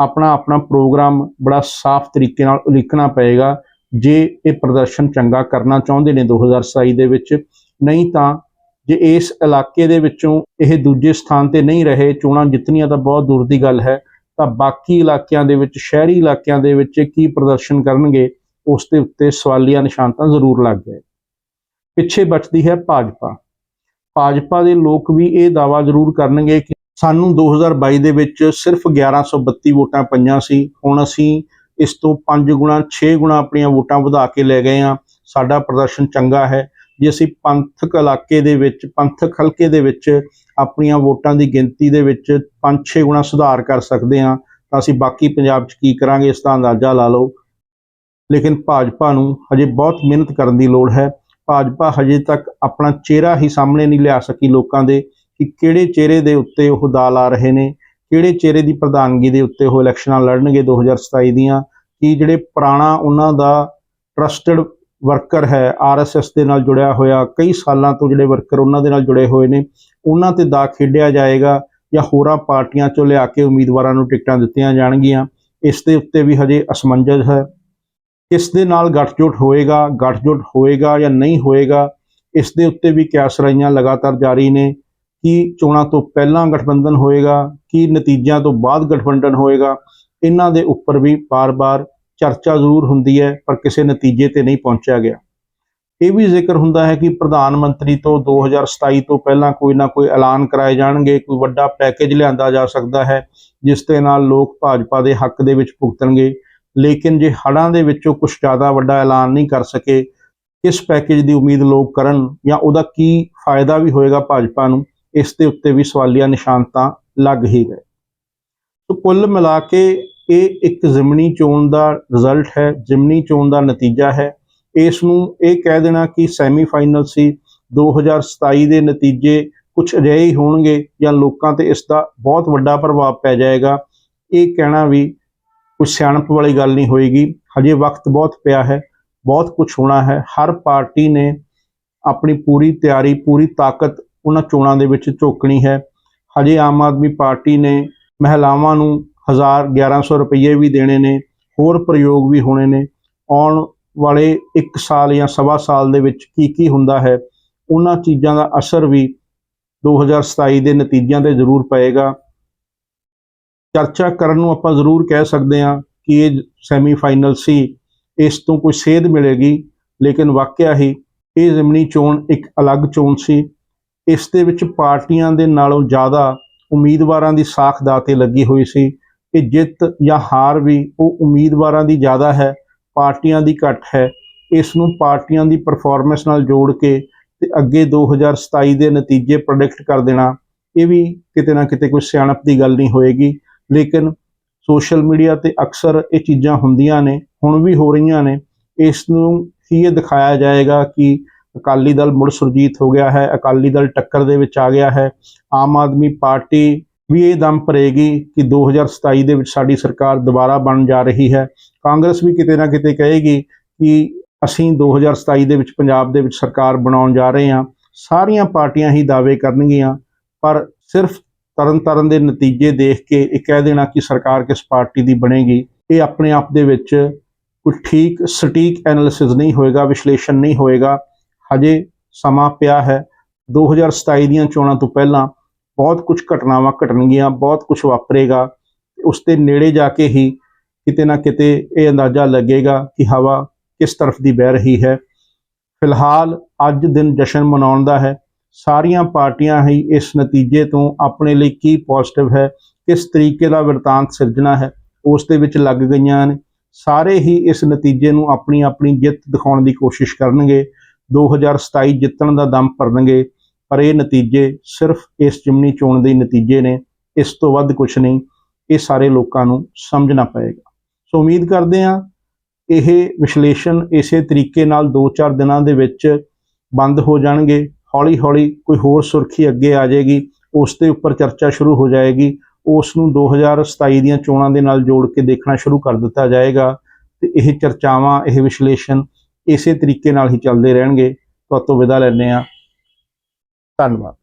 ਆਪਣਾ ਆਪਣਾ ਪ੍ਰੋਗਰਾਮ ਬੜਾ ਸਾਫ਼ ਤਰੀਕੇ ਨਾਲ ਉਲੀਕਣਾ ਪਏਗਾ। ਜੇ ਇਹ ਪ੍ਰਦਰਸ਼ਨ ਚੰਗਾ ਕਰਨਾ ਚਾਹੁੰਦੇ ਨੇ 2027 ਦੇ ਵਿੱਚ, ਨਹੀਂ ਤਾਂ ਜੇ ਇਸ ਇਲਾਕੇ ਦੇ ਵਿੱਚੋਂ ਇਹ ਦੂਜੇ ਸਥਾਨ ਤੇ ਨਹੀਂ ਰਹੇ, ਚੋਣਾਂ ਜਿੱਤਣੀਆਂ ਤਾਂ ਬਹੁਤ ਦੂਰ ਦੀ ਗੱਲ ਹੈ, ਤਾਂ ਬਾਕੀ ਇਲਾਕਿਆਂ ਦੇ ਵਿੱਚ, ਸ਼ਹਿਰੀ ਇਲਾਕਿਆਂ ਦੇ ਵਿੱਚ ਕੀ ਪ੍ਰਦਰਸ਼ਨ ਕਰਨਗੇ, ਉਸ ਦੇ ਉੱਤੇ ਸਵਾਲੀਆ ਨਿਸ਼ਾਨ ਤਾਂ ਜ਼ਰੂਰ ਲੱਗ ਗਏ। ਪਿੱਛੇ ਬਚਦੀ ਹੈ ਭਾਜਪਾ। ਭਾਜਪਾ ਦੇ ਲੋਕ ਵੀ ਇਹ ਦਾਵਾ ਜ਼ਰੂਰ ਕਰਨਗੇ ਕਿ ਸਾਨੂੰ 2022 ਦੇ ਵਿੱਚ ਸਿਰਫ 1132 ਵੋਟਾਂ ਪਈਆਂ ਸੀ, ਹੁਣ ਅਸੀਂ ਇਸ ਤੋਂ 5 ਗੁਣਾ 6 ਗੁਣਾ ਆਪਣੀਆਂ ਵੋਟਾਂ ਵਧਾ ਕੇ ਲੈ ਗਏ ਹਾਂ। ਸਾਡਾ ਪ੍ਰਦਰਸ਼ਨ ਚੰਗਾ ਹੈ। ਜੇ ਅਸੀਂ ਪੰਥਕ ਇਲਾਕੇ ਦੇ ਵਿੱਚ, ਪੰਥਕ ਹਲਕੇ ਦੇ ਵਿੱਚ ਆਪਣੀਆਂ ਵੋਟਾਂ ਦੀ ਗਿਣਤੀ ਦੇ ਵਿੱਚ 5-6 ਗੁਣਾ ਸੁਧਾਰ ਕਰ ਸਕਦੇ ਹਾਂ, ਤਾਂ ਅਸੀਂ ਬਾਕੀ ਪੰਜਾਬ 'ਚ ਕੀ ਕਰਾਂਗੇ, ਇਸ ਦਾ ਅੰਦਾਜ਼ਾ ਲਾ ਲਓ। ਲੇਕਿਨ ਭਾਜਪਾ ਨੂੰ ਹਜੇ ਬਹੁਤ ਮਿਹਨਤ ਕਰਨ ਦੀ ਲੋੜ ਹੈ। ਭਾਜਪਾ ਹਜੇ ਤੱਕ ਆਪਣਾ ਚਿਹਰਾ ਹੀ ਸਾਹਮਣੇ ਨਹੀਂ ਲਿਆ ਸਕੀ ਲੋਕਾਂ ਦੇ ਕਿ ਕਿਹੜੇ ਚਿਹਰੇ ਦੇ ਉੱਤੇ ਉਹ ਦਾਲ ਆ ਰਹੇ ਨੇ, ਕਿਹੜੇ ਚਿਹਰੇ ਦੀ ਪ੍ਰਧਾਨਗੀ ਦੇ ਉੱਤੇ ਉਹ ਇਲੈਕਸ਼ਨਾਂ ਲੜਨਗੇ 2027 ਦੀਆਂ, ਕਿ ਜਿਹੜੇ ਪੁਰਾਣਾ ਉਹਨਾਂ ਦਾ ਟਰਸਟਡ ਵਰਕਰ ਹੈ ਆਰਐਸਐਸ ਦੇ ਨਾਲ ਜੁੜਿਆ ਹੋਇਆ, ਕਈ ਸਾਲਾਂ ਤੋਂ ਜਿਹੜੇ ਵਰਕਰ ਉਹਨਾਂ ਦੇ ਨਾਲ ਜੁੜੇ ਹੋਏ ਨੇ, ਉਹਨਾਂ ਤੇ ਦਾ ਖੇਡਿਆ ਜਾਏਗਾ ਜਾਂ ਹੋਰਾਂ ਪਾਰਟੀਆਂ ਚੋਂ ਲਿਆ ਕੇ ਉਮੀਦਵਾਰਾਂ ਨੂੰ ਟਿਕਟਾਂ ਦਿੱਤੀਆਂ ਜਾਣਗੀਆਂ, ਇਸ ਦੇ ਉੱਤੇ ਵੀ ਹਜੇ ਅਸਮੰਜਸ ਹੈ। ਕਿਸ ਦੇ ਨਾਲ ਗੱਠਜੋੜ ਹੋਏਗਾ ਗੱਠਜੋੜ ਹੋਏਗਾ ਜਾਂ ਨਹੀਂ ਹੋਏਗਾ, ਇਸ ਦੇ ਉੱਤੇ ਵੀ ਕਿਆਸ ਰਾਈਆਂ ਲਗਾਤਾਰ ਜਾਰੀ ਨੇ, ਕਿ ਚੋਣਾਂ ਤੋਂ ਪਹਿਲਾਂ ਗਠਬੰਧਨ ਹੋਏਗਾ, ਕਿ ਨਤੀਜਿਆਂ ਤੋਂ ਬਾਅਦ ਗਠਬੰਧਨ ਹੋਏਗਾ, ਇਹਨਾਂ ਦੇ ਉੱਪਰ ਵੀ ਬਾਰ-ਬਾਰ ਚਰਚਾ ਜ਼ਰੂਰ ਹੁੰਦੀ ਹੈ, ਪਰ ਕਿਸੇ ਨਤੀਜੇ ਤੇ ਨਹੀਂ ਪਹੁੰਚਿਆ ਗਿਆ। ਇਹ ਵੀ ਜ਼ਿਕਰ ਹੁੰਦਾ ਹੈ ਕਿ ਪ੍ਰਧਾਨ ਮੰਤਰੀ ਤੋਂ 2027 ਤੋਂ ਪਹਿਲਾਂ ਕੋਈ ਨਾ ਕੋਈ ਐਲਾਨ ਕਰਾਏ ਜਾਣਗੇ, ਕੋਈ ਵੱਡਾ ਪੈਕੇਜ ਲਿਆਂਦਾ ਜਾ ਸਕਦਾ ਹੈ, ਜਿਸ ਦੇ ਨਾਲ ਲੋਕ ਭਾਜਪਾ ਦੇ ਹੱਕ ਦੇ ਵਿੱਚ ਭੁਗਤਣਗੇ। ਲੇਕਿਨ ਜੇ ਹੜਾਂ ਦੇ ਵਿੱਚੋਂ ਕੁਝ ਜ਼ਿਆਦਾ ਵੱਡਾ ਐਲਾਨ ਨਹੀਂ ਕਰ ਸਕੇ ਕਿਸ ਪੈਕੇਜ ਦੀ ਉਮੀਦ ਲੋਕ ਕਰਨ ਜਾਂ ਉਹਦਾ ਕੀ ਫਾਇਦਾ ਵੀ ਹੋਏਗਾ ਭਾਜਪਾ ਨੂੰ, ਇਸ ਦੇ ਉੱਤੇ ਵੀ ਸਵਾਲੀਆ ਨਿਸ਼ਾਨ ਤਾਂ ਲੱਗ ਹੀ ਗਏ। ਸੋ ਕੁੱਲ ਮਿਲਾ ਕੇ ਇਹ ਇੱਕ ਜ਼ਿਮਨੀ ਚੋਣ ਦਾ ਰਿਜ਼ਲਟ ਹੈ, ਜ਼ਿਮਨੀ ਚੋਣ ਦਾ ਨਤੀਜਾ ਹੈ। ਇਸ ਨੂੰ ਇਹ ਕਹਿ ਦੇਣਾ ਕਿ ਸੈਮੀਫਾਈਨਲ ਸੀ। 2027 ਦੇ ਨਤੀਜੇ ਕੁਝ ਅਜਿਹੇ ਹੀ ਹੋਣਗੇ ਜਾਂ ਲੋਕਾਂ ਤੇ ਇਸ ਦਾ ਬਹੁਤ ਵੱਡਾ ਪ੍ਰਭਾਵ ਪੈ ਜਾਏਗਾ। ਇਹ ਕਹਿਣਾ ਵੀ ਕੁਝ ਸਿਆਣਪ ਵਾਲੀ ਗੱਲ ਨਹੀਂ ਹੋਏਗੀ। ਹਜੇ ਵਕਤ ਬਹੁਤ ਪਿਆ ਹੈ, ਬਹੁਤ ਕੁਝ ਹੋਣਾ ਹੈ। ਹਰ ਪਾਰਟੀ ਨੇ ਆਪਣੀ ਪੂਰੀ ਤਿਆਰੀ, ਪੂਰੀ ਤਾਕਤ ਉਹਨਾਂ ਚੋਣਾਂ ਦੇ ਵਿੱਚ ਝੋਕਣੀ ਹੈ। ਹਜੇ ਆਮ ਆਦਮੀ ਪਾਰਟੀ ਨੇ ਮਹਿਲਾਵਾਂ ਨੂੰ 1000 1100 ਰੁਪਏ ਵੀ ਦੇਣੇ ਨੇ, ਹੋਰ ਪ੍ਰਯੋਗ ਵੀ ਹੋਣੇ ਨੇ। ਆਉਣ ਵਾਲੇ 1 ਸਾਲ ਜਾਂ ਸਵਾ ਸਾਲ ਦੇ ਵਿੱਚ ਕੀ ਕੀ ਹੁੰਦਾ ਹੈ, ਉਹਨਾਂ ਚੀਜ਼ਾਂ ਦਾ ਅਸਰ ਵੀ 2027 ਦੇ ਨਤੀਜਿਆਂ ਤੇ ਜ਼ਰੂਰ ਪਏਗਾ। ਚਰਚਾ ਕਰਨ ਨੂੰ ਆਪਾਂ ਜ਼ਰੂਰ ਕਹਿ ਸਕਦੇ ਹਾਂ ਕਿ ਇਹ ਸੈਮੀਫਾਈਨਲ ਸੀ, ਇਸ ਤੋਂ ਕੋਈ ਸੇਧ ਮਿਲੇਗੀ, ਲੇਕਿਨ ਵਾਕਿਆ ਹੀ ਇਹ ਜ਼ਿਮਨੀ ਚੋਣ ਇੱਕ ਅਲੱਗ ਚੋਣ ਸੀ। ਇਸ ਦੇ ਵਿੱਚ ਪਾਰਟੀਆਂ ਦੇ ਨਾਲੋਂ ਜ਼ਿਆਦਾ ਉਮੀਦਵਾਰਾਂ ਦੀ ਸਾਖ ਦਾ ਤੇ ਲੱਗੀ ਹੋਈ ਸੀ। ਕਿ ਜਿੱਤ ਜਾਂ ਹਾਰ ਵੀ ਉਹ ਉਮੀਦਵਾਰਾਂ ਦੀ ਜ਼ਿਆਦਾ ਹੈ, ਪਾਰਟੀਆਂ ਦੀ ਘੱਟ ਹੈ। ਇਸ ਨੂੰ ਪਾਰਟੀਆਂ ਦੀ ਪਰਫਾਰਮੈਂਸ ਨਾਲ ਜੋੜ ਕੇ ਤੇ ਅੱਗੇ 2027 ਦੇ ਨਤੀਜੇ ਪ੍ਰੈਡਿਕਟ ਕਰ ਦੇਣਾ, ਇਹ ਵੀ ਕਿਤੇ ਨਾ ਕਿਤੇ ਕੋਈ ਸਿਆਣਪ ਦੀ ਗੱਲ ਨਹੀਂ ਹੋਏਗੀ। ਲੇਕਿਨ ਸੋਸ਼ਲ ਮੀਡੀਆ ਤੇ ਅਕਸਰ ਇਹ ਚੀਜ਼ਾਂ ਹੁੰਦੀਆਂ ਨੇ, ਹੁਣ ਵੀ ਹੋ ਰਹੀਆਂ ਨੇ। ਇਸ ਨੂੰ ਹੀ ਇਹ ਦਿਖਾਇਆ ਜਾਏਗਾ ਕਿ ਅਕਾਲੀ ਦਲ ਮੁੜ ਸੁਰਜੀਤ ਹੋ ਗਿਆ ਹੈ, ਅਕਾਲੀ ਦਲ ਟੱਕਰ ਦੇ ਵਿੱਚ ਆ ਗਿਆ ਹੈ। ਆਮ ਆਦਮੀ ਪਾਰਟੀ ਵੀ ਇਹ ਦਮ ਭਰੇਗੀ ਕਿ 2027 ਦੇ ਵਿੱਚ ਸਾਡੀ ਸਰਕਾਰ ਦੁਬਾਰਾ ਬਣ ਜਾ ਰਹੀ ਹੈ। ਕਾਂਗਰਸ ਵੀ ਕਿਤੇ ਨਾ ਕਿਤੇ ਕਹੇਗੀ ਕਿ ਅਸੀਂ 2027 ਦੇ ਵਿੱਚ ਪੰਜਾਬ ਦੇ ਵਿੱਚ ਸਰਕਾਰ ਬਣਾਉਣ ਜਾ ਰਹੇ ਹਾਂ। ਸਾਰੀਆਂ ਪਾਰਟੀਆਂ ਹੀ ਦਾਅਵੇ ਕਰਨਗੀਆਂ, ਪਰ ਸਿਰਫ ਤਰਨ ਤਾਰਨ ਦੇ ਨਤੀਜੇ ਦੇਖ ਕੇ ਇਹ ਕਹਿ ਦੇਣਾ ਕਿ ਸਰਕਾਰ ਕਿਸ ਪਾਰਟੀ ਦੀ ਬਣੇਗੀ, ਇਹ ਆਪਣੇ ਆਪ ਦੇ ਵਿੱਚ ਕੋਈ ਠੀਕ ਸਟੀਕ ਐਨਾਲਿਸਿਸ ਨਹੀਂ ਹੋਏਗਾ, ਵਿਸ਼ਲੇਸ਼ਣ ਨਹੀਂ ਹੋਏਗਾ। ਹਜੇ ਸਮਾਂ ਪਿਆ ਹੈ। 2027 ਦੀਆਂ ਚੋਣਾਂ ਤੋਂ ਪਹਿਲਾਂ ਬਹੁਤ ਕੁਝ ਘਟਨਾਵਾਂ ਘਟਣਗੀਆਂ, ਬਹੁਤ ਕੁਝ ਵਾਪਰੇਗਾ। ਉਸ 'ਤੇ ਨੇੜੇ ਜਾ ਕੇ ਹੀ ਕਿਤੇ ਨਾ ਕਿਤੇ ਇਹ ਅੰਦਾਜ਼ਾ ਲੱਗੇਗਾ ਕਿ ਹਵਾ ਕਿਸ ਤਰਫ ਦੀ ਵਹਿ ਰਹੀ ਹੈ। ਫਿਲਹਾਲ ਅੱਜ ਦਿਨ ਜਸ਼ਨ ਮਨਾਉਣ ਦਾ ਹੈ। ਸਾਰੀਆਂ ਪਾਰਟੀਆਂ ਹੀ ਇਸ ਨਤੀਜੇ ਤੋਂ ਆਪਣੇ ਲਈ ਕੀ ਪੋਜ਼ਿਟਿਵ ਹੈ, ਕਿਸ ਤਰੀਕੇ ਦਾ ਵਰਤਾਂਤ ਸਿਰਜਣਾ ਹੈ ਉਸ ਦੇ ਵਿੱਚ ਲੱਗ ਗਈਆਂ ਨੇ। ਸਾਰੇ ਹੀ ਇਸ ਨਤੀਜੇ ਨੂੰ ਆਪਣੀ ਆਪਣੀ ਜਿੱਤ ਦਿਖਾਉਣ ਦੀ ਕੋਸ਼ਿਸ਼ ਕਰਨਗੇ। 2027 ਜਿੱਤਣ ਦਾ ਦਮ ਭਰਨਗੇ। ਪਰ ਇਹ ਨਤੀਜੇ ਸਿਰਫ ਇਸ ਜਿਮਨੀ ਚੋਣ ਦੇ ਨਤੀਜੇ ਨੇ, ਇਸ ਤੋਂ ਵੱਧ ਕੁਝ ਨਹੀਂ, ਇਹ ਸਾਰੇ ਲੋਕਾਂ ਨੂੰ ਸਮਝਣਾ ਪਏਗਾ। ਸੋ ਉਮੀਦ ਕਰਦੇ ਹਾਂ ਇਹ ਵਿਸ਼ਲੇਸ਼ਣ ਇਸੇ ਤਰੀਕੇ ਨਾਲ 2-4 ਦਿਨਾਂ ਦੇ ਵਿੱਚ ਬੰਦ ਹੋ ਜਾਣਗੇ। ਹੌਲੀ-ਹੌਲੀ ਕੋਈ ਹੋਰ ਸੁਰਖੀ ਅੱਗੇ ਆ ਜਾਏਗੀ, ਉਸ ਦੇ ਉੱਪਰ ਚਰਚਾ ਸ਼ੁਰੂ ਹੋ ਜਾਏਗੀ। ਉਸ ਨੂੰ 2027 ਦੀਆਂ ਚੋਣਾਂ ਦੇ ਨਾਲ ਜੋੜ ਕੇ ਦੇਖਣਾ ਸ਼ੁਰੂ ਕਰ ਦਿੱਤਾ ਜਾਏਗਾ ਤੇ ਇਹ ਚਰਚਾਵਾਂ, ਇਹ ਵਿਸ਼ਲੇਸ਼ਣ ਇਸੇ ਤਰੀਕੇ ਨਾਲ ਹੀ ਚੱਲਦੇ ਰਹਿਣਗੇ। ਤੁਹਾਤੋਂ ਵਿਦਾ ਲੈਂਦੇ ਆ ਧੰਨਵਾਦ।